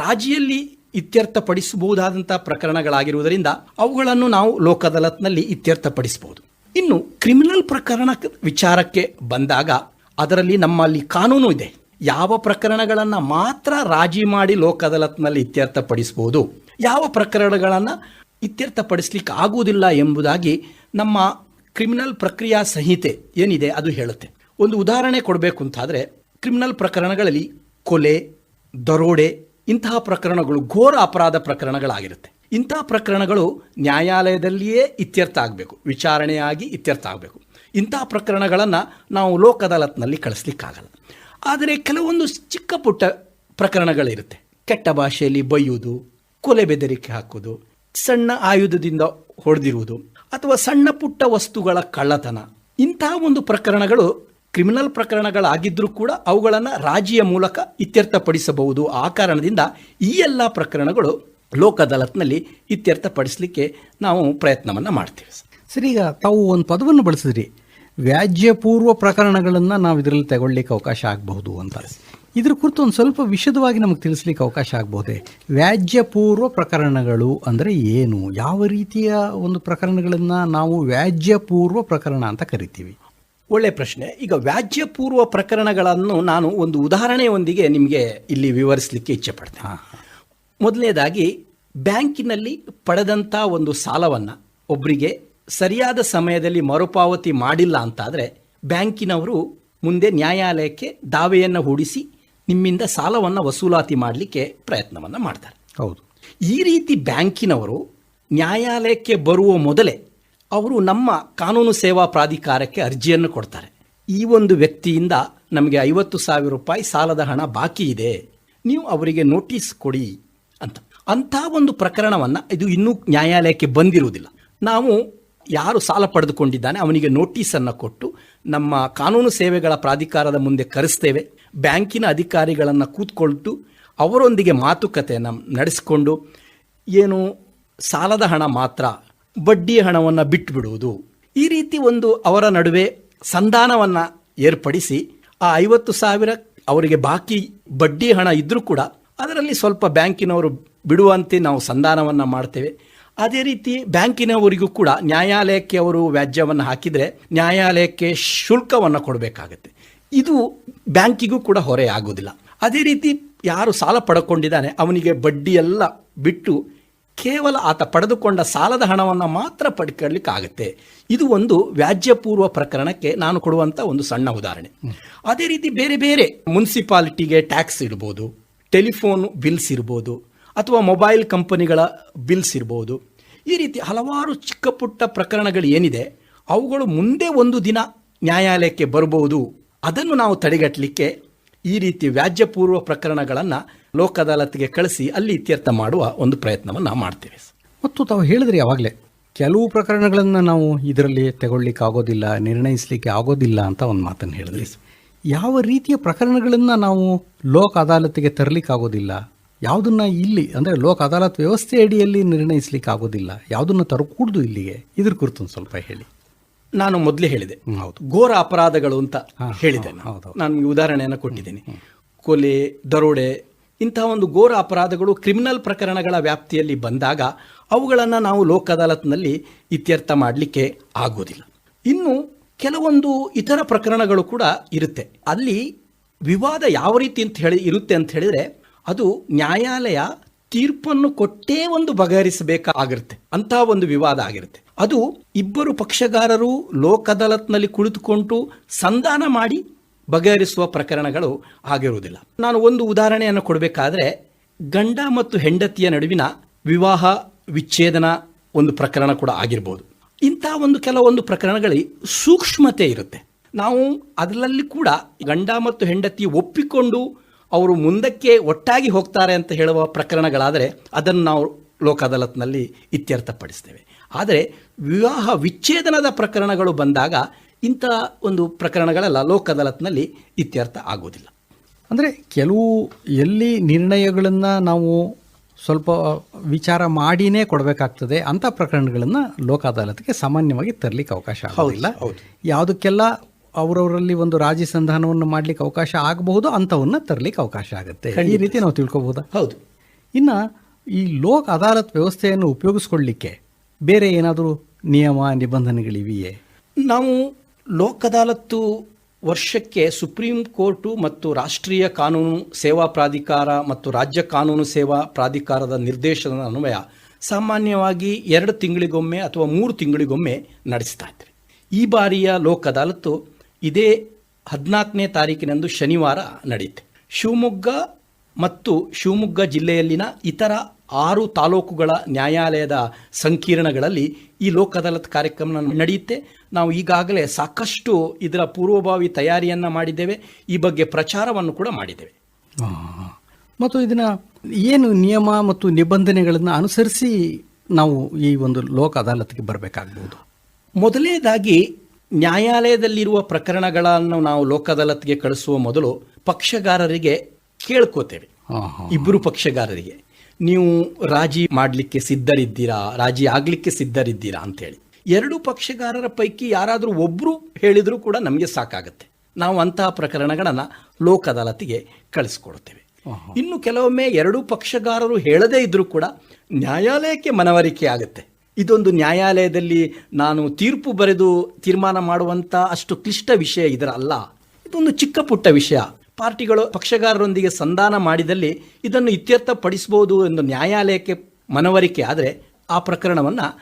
S3: ರಾಜಿಯಲ್ಲಿ ಇತ್ಯರ್ಥಪಡಿಸಬಹುದಾದಂಥ ಪ್ರಕರಣಗಳಾಗಿರುವುದರಿಂದ ಅವುಗಳನ್ನು ನಾವು ಲೋಕದಲತ್ನಲ್ಲಿ ಇತ್ಯರ್ಥಪಡಿಸಬಹುದು. ಇನ್ನು ಕ್ರಿಮಿನಲ್ ಪ್ರಕರಣ ವಿಚಾರಕ್ಕೆ ಬಂದಾಗ ಅದರಲ್ಲಿ ನಮ್ಮಲ್ಲಿ ಕಾನೂನು ಇದೆ. ಯಾವ ಪ್ರಕರಣಗಳನ್ನು ಮಾತ್ರ ರಾಜಿ ಮಾಡಿ ಲೋಕ ಅದಾಲತ್ನಲ್ಲಿ ಇತ್ಯರ್ಥಪಡಿಸಬಹುದು ಯಾವ ಪ್ರಕರಣಗಳನ್ನು ಇತ್ಯರ್ಥಪಡಿಸ್ಲಿಕ್ಕೆ ಆಗುವುದಿಲ್ಲ ಎಂಬುದಾಗಿ ನಮ್ಮ ಕ್ರಿಮಿನಲ್ ಪ್ರಕ್ರಿಯಾ ಸಂಹಿತೆ ಏನಿದೆ ಅದು ಹೇಳುತ್ತೆ. ಒಂದು ಉದಾಹರಣೆ ಕೊಡಬೇಕು ಅಂತಾದರೆ, ಕ್ರಿಮಿನಲ್ ಪ್ರಕರಣಗಳಲ್ಲಿ ಕೊಲೆ, ದರೋಡೆ ಇಂತಹ ಪ್ರಕರಣಗಳು ಘೋರ ಅಪರಾಧ ಪ್ರಕರಣಗಳಾಗಿರುತ್ತೆ. ಇಂತಹ ಪ್ರಕರಣಗಳು ನ್ಯಾಯಾಲಯದಲ್ಲಿಯೇ ಇತ್ಯರ್ಥ ಆಗಬೇಕು. ವಿಚಾರಣೆಯಾಗಿ ಇತ್ಯರ್ಥ ಆಗಬೇಕು. ಇಂತಹ ಪ್ರಕರಣಗಳನ್ನು ನಾವು ಲೋಕ ಅದಾಲತ್ನಲ್ಲಿ ಕಳಿಸ್ಲಿಕ್ಕಾಗಲ್ಲ. ಆದರೆ ಕೆಲವೊಂದು ಚಿಕ್ಕ ಪುಟ್ಟ ಪ್ರಕರಣಗಳಿರುತ್ತೆ. ಕೆಟ್ಟ ಭಾಷೆಯಲ್ಲಿ ಬೈಯುವುದು, ಕೊಲೆ ಬೆದರಿಕೆ ಹಾಕುವುದು, ಸಣ್ಣ ಆಯುಧದಿಂದ ಹೊಡೆದಿರುವುದು, ಅಥವಾ ಸಣ್ಣ ಪುಟ್ಟ ವಸ್ತುಗಳ ಕಳ್ಳತನ. ಇಂತಹ ಒಂದು ಪ್ರಕರಣಗಳು ಕ್ರಿಮಿನಲ್ ಪ್ರಕರಣಗಳಾಗಿದ್ದರೂ ಕೂಡ ಅವುಗಳನ್ನು ರಾಜಿಯ ಮೂಲಕ ಇತ್ಯರ್ಥಪಡಿಸಬಹುದು. ಆ ಕಾರಣದಿಂದ ಈ ಎಲ್ಲ ಪ್ರಕರಣಗಳು ಲೋಕ ಅದಾಲತ್ನಲ್ಲಿ ಇತ್ಯರ್ಥಪಡಿಸಲಿಕ್ಕೆ ನಾವು ಪ್ರಯತ್ನವನ್ನು ಮಾಡ್ತೇವೆ
S2: ಸರಿ ಈಗ ತಾವು ಒಂದು ಪದವನ್ನು ಬಳಸಿದ್ರಿ. ವ್ಯಾಜ್ಯ ಪೂರ್ವ ಪ್ರಕರಣಗಳನ್ನು ನಾವು ಇದರಲ್ಲಿ ತಗೊಳ್ಳಿಕ್ಕೆ ಅವಕಾಶ ಆಗಬಹುದು ಅಂತ. ಇದ್ರ ಕುರಿತು ಒಂದು ಸ್ವಲ್ಪ ವಿಶದವಾಗಿ ನಮಗೆ ತಿಳಿಸ್ಲಿಕ್ಕೆ ಅವಕಾಶ ಆಗಬಹುದೇ? ವ್ಯಾಜ್ಯ ಪೂರ್ವ ಪ್ರಕರಣಗಳು ಅಂದರೆ ಏನು? ಯಾವ ರೀತಿಯ ಒಂದು ಪ್ರಕರಣಗಳನ್ನು ನಾವು ವ್ಯಾಜ್ಯ ಪೂರ್ವ ಪ್ರಕರಣ ಅಂತ ಕರಿತೀವಿ?
S3: ಒಳ್ಳೆ ಪ್ರಶ್ನೆ. ಈಗ ವ್ಯಾಜ್ಯ ಪೂರ್ವ ಪ್ರಕರಣಗಳನ್ನು ನಾನು ಒಂದು ಉದಾಹರಣೆಯೊಂದಿಗೆ ನಿಮಗೆ ಇಲ್ಲಿ ವಿವರಿಸಲಿಕ್ಕೆ ಇಚ್ಛೆ ಪಡ್ತೇನೆ ಮೊದಲನೇದಾಗಿ ಬ್ಯಾಂಕಿನಲ್ಲಿ ಪಡೆದಂಥ ಒಂದು ಸಾಲವನ್ನು ಒಬ್ಬರಿಗೆ ಸರಿಯಾದ ಸಮಯದಲ್ಲಿ ಮರುಪಾವತಿ ಮಾಡಿಲ್ಲ ಅಂತಾದರೆ ಬ್ಯಾಂಕಿನವರು ಮುಂದೆ ನ್ಯಾಯಾಲಯಕ್ಕೆ ದಾವೆಯನ್ನು ಹೂಡಿಸಿ ನಿಮ್ಮಿಂದ ಸಾಲವನ್ನು ವಸೂಲಾತಿ ಮಾಡಲಿಕ್ಕೆ ಪ್ರಯತ್ನವನ್ನು ಮಾಡ್ತಾರೆ.
S2: ಹೌದು.
S3: ಈ ರೀತಿ ಬ್ಯಾಂಕಿನವರು ನ್ಯಾಯಾಲಯಕ್ಕೆ ಬರುವ ಮೊದಲೇ ಅವರು ನಮ್ಮ ಕಾನೂನು ಸೇವಾ ಪ್ರಾಧಿಕಾರಕ್ಕೆ ಅರ್ಜಿಯನ್ನು ಕೊಡ್ತಾರೆ. ಈ ಒಂದು ವ್ಯಕ್ತಿಯಿಂದ ನಮಗೆ ಐವತ್ತು ಸಾವಿರ ರೂಪಾಯಿ ಸಾಲದ ಹಣ ಬಾಕಿ ಇದೆ ನೀವು ಅವರಿಗೆ ನೋಟಿಸ್ ಕೊಡಿ ಅಂತ. ಅಂಥ ಒಂದು ಪ್ರಕರಣವನ್ನು ಇದು ಇನ್ನೂ ನ್ಯಾಯಾಲಯಕ್ಕೆ ಬಂದಿರುವುದಿಲ್ಲ. ನಾವು ಯಾರು ಸಾಲ ಪಡೆದುಕೊಂಡಿದ್ದಾನೆ ಅವನಿಗೆ ನೋಟಿಸನ್ನು ಕೊಟ್ಟು ನಮ್ಮ ಕಾನೂನು ಸೇವೆಗಳ ಪ್ರಾಧಿಕಾರದ ಮುಂದೆ ಕರೆಸ್ತೇವೆ. ಬ್ಯಾಂಕಿನ ಅಧಿಕಾರಿಗಳನ್ನು ಕೂತ್ಕೊಳ್ತು ಅವರೊಂದಿಗೆ ಮಾತುಕತೆಯನ್ನು ನಡೆಸಿಕೊಂಡು ಏನು ಸಾಲದ ಹಣ ಮಾತ್ರ ಬಡ್ಡಿಯ ಹಣವನ್ನು ಬಿಟ್ಟುಬಿಡುವುದು ಈ ರೀತಿ ಒಂದು ಅವರ ನಡುವೆ ಸಂಧಾನವನ್ನು ಏರ್ಪಡಿಸಿ ಆ ಐವತ್ತು ಸಾವಿರ ಅವರಿಗೆ ಬಾಕಿ ಬಡ್ಡಿ ಹಣ ಇದ್ದರೂ ಕೂಡ ಅದರಲ್ಲಿ ಸ್ವಲ್ಪ ಬ್ಯಾಂಕಿನವರು ಬಿಡುವಂತೆ ನಾವು ಸಂಧಾನವನ್ನು ಮಾಡ್ತೇವೆ. ಅದೇ ರೀತಿ ಬ್ಯಾಂಕಿನವರಿಗೂ ಕೂಡ ನ್ಯಾಯಾಲಯಕ್ಕೆ ಅವರು ವ್ಯಾಜ್ಯವನ್ನು ಹಾಕಿದರೆ ನ್ಯಾಯಾಲಯಕ್ಕೆ ಶುಲ್ಕವನ್ನು ಕೊಡಬೇಕಾಗತ್ತೆ. ಇದು ಬ್ಯಾಂಕಿಗೂ ಕೂಡ ಹೊರೆ ಆಗೋದಿಲ್ಲ. ಅದೇ ರೀತಿ ಯಾರು ಸಾಲ ಪಡ್ಕೊಂಡಿದ್ದಾನೆ, ಅವನಿಗೆ ಬಡ್ಡಿಯೆಲ್ಲ ಬಿಟ್ಟು ಕೇವಲ ಆತ ಪಡೆದುಕೊಂಡ ಸಾಲದ ಹಣವನ್ನು ಮಾತ್ರ ಪಡ್ಕೊಳ್ಳಿಕ್ಕಾಗತ್ತೆ. ಇದು ಒಂದು ವ್ಯಾಜ್ಯಪೂರ್ವ ಪ್ರಕರಣಕ್ಕೆ ನಾನು ಕೊಡುವಂಥ ಒಂದು ಸಣ್ಣ ಉದಾಹರಣೆ. ಅದೇ ರೀತಿ ಬೇರೆ ಬೇರೆ ಮುನ್ಸಿಪಾಲಿಟಿಗೆ ಟ್ಯಾಕ್ಸ್ ಇರ್ಬೋದು ಟೆಲಿಫೋನ್ ಬಿಲ್ಸ್ ಇರ್ಬೋದು ಅಥವಾ ಮೊಬೈಲ್ ಕಂಪನಿಗಳ ಬಿಲ್ಸ್ ಇರ್ಬೋದು. ಈ ರೀತಿ ಹಲವಾರು ಚಿಕ್ಕ ಪುಟ್ಟ ಪ್ರಕರಣಗಳು ಏನಿದೆ ಅವುಗಳು ಮುಂದೆ ಒಂದು ದಿನ ನ್ಯಾಯಾಲಯಕ್ಕೆ ಬರಬಹುದು. ಅದನ್ನು ನಾವು ತಡೆಗಟ್ಟಲಿಕ್ಕೆ ಈ ರೀತಿ ವ್ಯಾಜ್ಯಪೂರ್ವ ಪ್ರಕರಣಗಳನ್ನು ಲೋಕ ಅದಾಲತ್ಗೆ ಕಳಿಸಿ ಅಲ್ಲಿ ಇತ್ಯರ್ಥ ಮಾಡುವ ಒಂದು ಪ್ರಯತ್ನವನ್ನು ನಾವು ಮಾಡ್ತೇವೆ.
S2: ಮತ್ತು ತಾವು ಹೇಳಿದ್ರಿ ಯಾವಾಗಲೇ ಕೆಲವು ಪ್ರಕರಣಗಳನ್ನು ನಾವು ಇದರಲ್ಲಿ ತಗೊಳ್ಳಿಕ್ಕೆ ಆಗೋದಿಲ್ಲ ನಿರ್ಣಯಿಸಲಿಕ್ಕೆ ಆಗೋದಿಲ್ಲ ಅಂತ ಒಂದು ಮಾತನ್ನು ಹೇಳಿದ್ರಿ. ಯಾವ ರೀತಿಯ ಪ್ರಕರಣಗಳನ್ನು ನಾವು ಲೋಕ ಅದಾಲತ್ಗೆ ತರಲಿಕ್ಕೆ ಆಗೋದಿಲ್ಲ ಯಾವುದನ್ನ ಇಲ್ಲಿ ಅಂದರೆ ಲೋಕ ಅದಾಲತ್ ವ್ಯವಸ್ಥೆ ಅಡಿಯಲ್ಲಿ ನಿರ್ಣಯಿಸಲಿಕ್ಕೆ ಆಗೋದಿಲ್ಲ ಯಾವುದನ್ನ ತರಕೂಡ್ದು ಇಲ್ಲಿಗೆ. ಇದ್ರ ಕುರಿತು ಸ್ವಲ್ಪ ಹೇಳಿ.
S3: ನಾನು ಮೊದಲೇ ಹೇಳಿದೆ.
S2: ಹೌದು.
S3: ಘೋರ ಅಪರಾಧಗಳು ಅಂತ ಹೇಳಿದೆ ನಾನು.
S2: ಹೌದು.
S3: ನಾನು ನಿಮ್ಗೆ ಉದಾಹರಣೆಯನ್ನು ಕೊಟ್ಟಿದ್ದೇನೆ. ಕೊಲೆ ದರೋಡೆ ಇಂತಹ ಒಂದು ಘೋರ ಅಪರಾಧಗಳು ಕ್ರಿಮಿನಲ್ ಪ್ರಕರಣಗಳ ವ್ಯಾಪ್ತಿಯಲ್ಲಿ ಬಂದಾಗ ಅವುಗಳನ್ನು ನಾವು ಲೋಕ ಅದಾಲತ್ನಲ್ಲಿ ಇತ್ಯರ್ಥ ಮಾಡಲಿಕ್ಕೆ ಆಗೋದಿಲ್ಲ. ಇನ್ನು ಕೆಲವೊಂದು ಇತರ ಪ್ರಕರಣಗಳು ಕೂಡ ಇರುತ್ತೆ. ಅಲ್ಲಿ ವಿವಾದ ಯಾವ ರೀತಿ ಅಂತ ಹೇಳಿ ಇರುತ್ತೆ ಅಂತ ಹೇಳಿದ್ರೆ ಅದು ನ್ಯಾಯಾಲಯ ತೀರ್ಪನ್ನು ಕೊಟ್ಟೇ ಒಂದು ಬಗೆಹರಿಸಬೇಕಾಗಿರುತ್ತೆ. ಅಂತ ಒಂದು ವಿವಾದ ಆಗಿರುತ್ತೆ. ಅದು ಇಬ್ಬರು ಪಕ್ಷಗಾರರು ಲೋಕ್ ಅದಾಲತ್ನಲ್ಲಿ ಕುಳಿತುಕೊಂಡು ಸಂಧಾನ ಮಾಡಿ ಬಗೆಹರಿಸುವ ಪ್ರಕರಣಗಳು ಆಗಿರುವುದಿಲ್ಲ. ನಾನು ಒಂದು ಉದಾಹರಣೆಯನ್ನು ಕೊಡಬೇಕಾದ್ರೆ, ಗಂಡ ಮತ್ತು ಹೆಂಡತಿಯ ನಡುವಿನ ವಿವಾಹ, ವಿಚ್ಛೇದನ ಒಂದು ಪ್ರಕರಣ ಕೂಡ ಆಗಿರ್ಬೋದು. ಇಂಥ ಒಂದು ಕೆಲವೊಂದು ಪ್ರಕರಣಗಳಲ್ಲಿ ಸೂಕ್ಷ್ಮತೆ ಇರುತ್ತೆ. ನಾವು ಅದರಲ್ಲಿ ಕೂಡ ಗಂಡ ಮತ್ತು ಹೆಂಡತಿ ಒಪ್ಪಿಕೊಂಡು ಅವರು ಮುಂದಕ್ಕೆ ಒಟ್ಟಾಗಿ ಹೋಗ್ತಾರೆ ಅಂತ ಹೇಳುವ ಪ್ರಕರಣಗಳಾದರೆ ಅದನ್ನು ನಾವು ಲೋಕ ಅದಾಲತ್ನಲ್ಲಿ ಇತ್ಯರ್ಥಪಡಿಸ್ತೇವೆ. ಆದರೆ ವಿವಾಹ ವಿಚ್ಛೇದನದ ಪ್ರಕರಣಗಳು ಬಂದಾಗ ಇಂಥ ಒಂದು ಪ್ರಕರಣಗಳೆಲ್ಲ ಲೋಕ ಅದಾಲತ್ನಲ್ಲಿ ಇತ್ಯರ್ಥ ಆಗೋದಿಲ್ಲ
S2: ಅಂದರೆ ಕೆಲವು ಎಲ್ಲಿ ನಿರ್ಣಯಗಳನ್ನು ನಾವು ಸ್ವಲ್ಪ ವಿಚಾರ ಮಾಡಿನೇ ಕೊಡಬೇಕಾಗ್ತದೆ ಅಂಥ ಪ್ರಕರಣಗಳನ್ನು ಲೋಕ ಅದಾಲತ್ಗೆ ಸಾಮಾನ್ಯವಾಗಿ ತರಲಿಕ್ಕೆ ಅವಕಾಶ ಆಗೋದಿಲ್ಲ. ಯಾವುದಕ್ಕೆಲ್ಲ ಅವರವರಲ್ಲಿ ಒಂದು ರಾಜಿ ಸಂಧಾನವನ್ನು ಮಾಡಲಿಕ್ಕೆ ಅವಕಾಶ ಆಗಬಹುದು ಅಂಥವನ್ನ ತರಲಿಕ್ಕೆ ಅವಕಾಶ ಆಗುತ್ತೆ. ಈ ರೀತಿ ನಾವು ತಿಳ್ಕೊಬಹುದಾ
S3: ಹೌದು.
S2: ಇನ್ನು ಈ ಲೋಕ್ ಅದಾಲತ್ ವ್ಯವಸ್ಥೆಯನ್ನು ಉಪಯೋಗಿಸ್ಕೊಳ್ಳಿಕ್ಕೆ ಬೇರೆ ಏನಾದರೂ ನಿಯಮ ನಿಬಂಧನೆಗಳಿವೆಯೇ?
S3: ನಾವು ಲೋಕ್ ಅದಾಲತ್ತು ವರ್ಷಕ್ಕೆ ಸುಪ್ರೀಂ ಕೋರ್ಟು ಮತ್ತು ರಾಷ್ಟ್ರೀಯ ಕಾನೂನು ಸೇವಾ ಪ್ರಾಧಿಕಾರ ಮತ್ತು ರಾಜ್ಯ ಕಾನೂನು ಸೇವಾ ಪ್ರಾಧಿಕಾರದ ನಿರ್ದೇಶನದ ಅನ್ವಯ ಸಾಮಾನ್ಯವಾಗಿ ಎರಡು ತಿಂಗಳಿಗೊಮ್ಮೆ ಅಥವಾ ಮೂರು ತಿಂಗಳಿಗೊಮ್ಮೆ ನಡೆಸ್ತಾ ಇದ್ದಾರೆ ಈ ಬಾರಿಯ ಲೋಕ ಅದಾಲತ್ತು ಇದೇ ಹದಿನಾಲ್ಕನೇ ತಾರೀಕಿನಂದು ಶನಿವಾರ ನಡೆಯುತ್ತೆ. ಶಿವಮೊಗ್ಗ ಮತ್ತು ಶಿವಮೊಗ್ಗ ಜಿಲ್ಲೆಯಲ್ಲಿನ ಇತರ ಆರು ತಾಲೂಕುಗಳ ನ್ಯಾಯಾಲಯದ ಸಂಕೀರ್ಣಗಳಲ್ಲಿ ಈ ಲೋಕ ಅದಾಲತ್ ಕಾರ್ಯಕ್ರಮ ನಡೆಯುತ್ತೆ. ನಾವು ಈಗಾಗಲೇ ಸಾಕಷ್ಟು ಇದರ ಪೂರ್ವಭಾವಿ ತಯಾರಿಯನ್ನು ಮಾಡಿದ್ದೇವೆ. ಈ ಬಗ್ಗೆ ಪ್ರಚಾರವನ್ನು ಕೂಡ ಮಾಡಿದ್ದೇವೆ.
S2: ಮತ್ತು ಇದನ್ನ ಏನು ನಿಯಮ ಮತ್ತು ನಿಬಂಧನೆಗಳನ್ನು ಅನುಸರಿಸಿ ನಾವು ಈ ಒಂದು ಲೋಕ ಅದಾಲತ್ಗೆ ಬರಬೇಕಾಗಬಹುದು
S3: ಮೊದಲನೇದಾಗಿ ನ್ಯಾಯಾಲಯದಲ್ಲಿರುವ ಪ್ರಕರಣಗಳನ್ನು ನಾವು ಲೋಕ ಅದಾಲತ್ಗೆ ಕಳಿಸುವ ಮೊದಲು ಪಕ್ಷಗಾರರಿಗೆ ಕೇಳ್ಕೋತೇವೆ. ಇಬ್ಬರು ಪಕ್ಷಗಾರರಿಗೆ. ನೀವು ರಾಜಿ ಮಾಡಲಿಕ್ಕೆ ಸಿದ್ಧರಿದ್ದೀರಾ ರಾಜಿ ಆಗಲಿಕ್ಕೆ ಸಿದ್ಧರಿದ್ದೀರಾ ಅಂತೇಳಿ ಎರಡು ಪಕ್ಷಗಾರರ ಪೈಕಿ ಯಾರಾದರೂ ಒಬ್ಬರು ಹೇಳಿದರೂ ಕೂಡ ನಮಗೆ ಸಾಕಾಗುತ್ತೆ. ನಾವು ಅಂತಹ ಪ್ರಕರಣಗಳನ್ನು ಲೋಕ ಅದಾಲತಿಗೆ ಕಳಿಸ್ಕೊಡುತ್ತೇವೆ ಇನ್ನು ಕೆಲವೊಮ್ಮೆ ಎರಡೂ ಪಕ್ಷಗಾರರು ಹೇಳದೇ ಇದ್ರೂ ಕೂಡ ನ್ಯಾಯಾಲಯಕ್ಕೆ ಮನವರಿಕೆ ಆಗುತ್ತೆ. ಇದೊಂದು ನ್ಯಾಯಾಲಯದಲ್ಲಿ ನಾನು ತೀರ್ಪು ಬರೆದು ತೀರ್ಮಾನ ಮಾಡುವಂಥ ಅಷ್ಟು ಕ್ಲಿಷ್ಟ ವಿಷಯ ಇದರ ಅಲ್ಲ. ಇದೊಂದು ಚಿಕ್ಕ ಪುಟ್ಟ ವಿಷಯ. ಪಾರ್ಟಿಗಳು ಪಕ್ಷಗಾರರೊಂದಿಗೆ ಸಂಧಾನ ಮಾಡಿದಲ್ಲಿ ಇದನ್ನು ಇತ್ಯರ್ಥಪಡಿಸಬಹುದು ಎಂದು ನ್ಯಾಯಾಲಯಕ್ಕೆ ಮನವರಿಕೆ ಆದರೆ ಆ ಪ್ರಕರಣವನ್ನು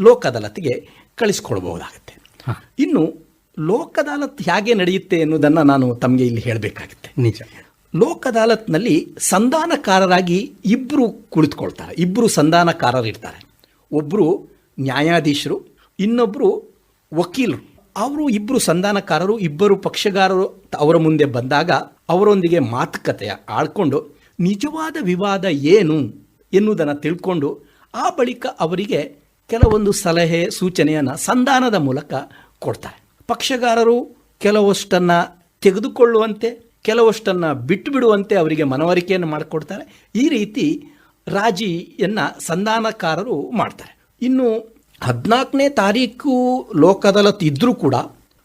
S3: ಲೋಕ್ ಅದಾಲತ್ಗೆ ಕಳಿಸ್ಕೊಳ್ಬಹುದಾಗುತ್ತೆ ಇನ್ನು ಲೋಕ್ ಅದಾಲತ್ ಹೇಗೆ ನಡೆಯುತ್ತೆ ಎನ್ನುವುದನ್ನು ನಾನು ತಮಗೆ ಇಲ್ಲಿ ಹೇಳಬೇಕಾಗುತ್ತೆ.
S2: ನಿಜ.
S3: ಲೋಕ್ ಅದಾಲತ್ನಲ್ಲಿ ಸಂಧಾನಕಾರರಾಗಿ ಇಬ್ಬರು ಕುಳಿತುಕೊಳ್ತಾರೆ. ಇಬ್ಬರು ಸಂಧಾನಕಾರರು ಇರ್ತಾರೆ ಒಬ್ಬರು ನ್ಯಾಯಾಧೀಶರು ಇನ್ನೊಬ್ಬರು ವಕೀಲರು. ಅವರು ಇಬ್ಬರು ಸಂಧಾನಕಾರರು, ಇಬ್ಬರು ಪಕ್ಷಗಾರರು ಅವರ ಮುಂದೆ ಬಂದಾಗ ಅವರೊಂದಿಗೆ ಮಾತುಕತೆಯ ಆಳ್ಕೊಂಡು ನಿಜವಾದ ವಿವಾದ ಏನು ಎನ್ನುವುದನ್ನು ತಿಳ್ಕೊಂಡು ಆ ಬಳಿಕ ಅವರಿಗೆ ಕೆಲವೊಂದು ಸಲಹೆ ಸೂಚನೆಯನ್ನು ಸಂಧಾನದ ಮೂಲಕ ಕೊಡ್ತಾರೆ. ಪಕ್ಷಗಾರರು ಕೆಲವಷ್ಟನ್ನು ತೆಗೆದುಕೊಳ್ಳುವಂತೆ, ಕೆಲವಷ್ಟನ್ನು ಬಿಟ್ಟು ಬಿಡುವಂತೆ ಅವರಿಗೆ ಮನವರಿಕೆಯನ್ನು ಮಾಡಿಕೊಡ್ತಾರೆ. ಈ ರೀತಿ ರಾಜಿಯನ್ನು ಸಂಧಾನಕಾರರು ಮಾಡ್ತಾರೆ. ಇನ್ನು ಹದಿನಾಲ್ಕನೇ ತಾರೀಕು ಲೋಕ್ ಅದಾಲತ್ ಇದ್ದರೂ ಕೂಡ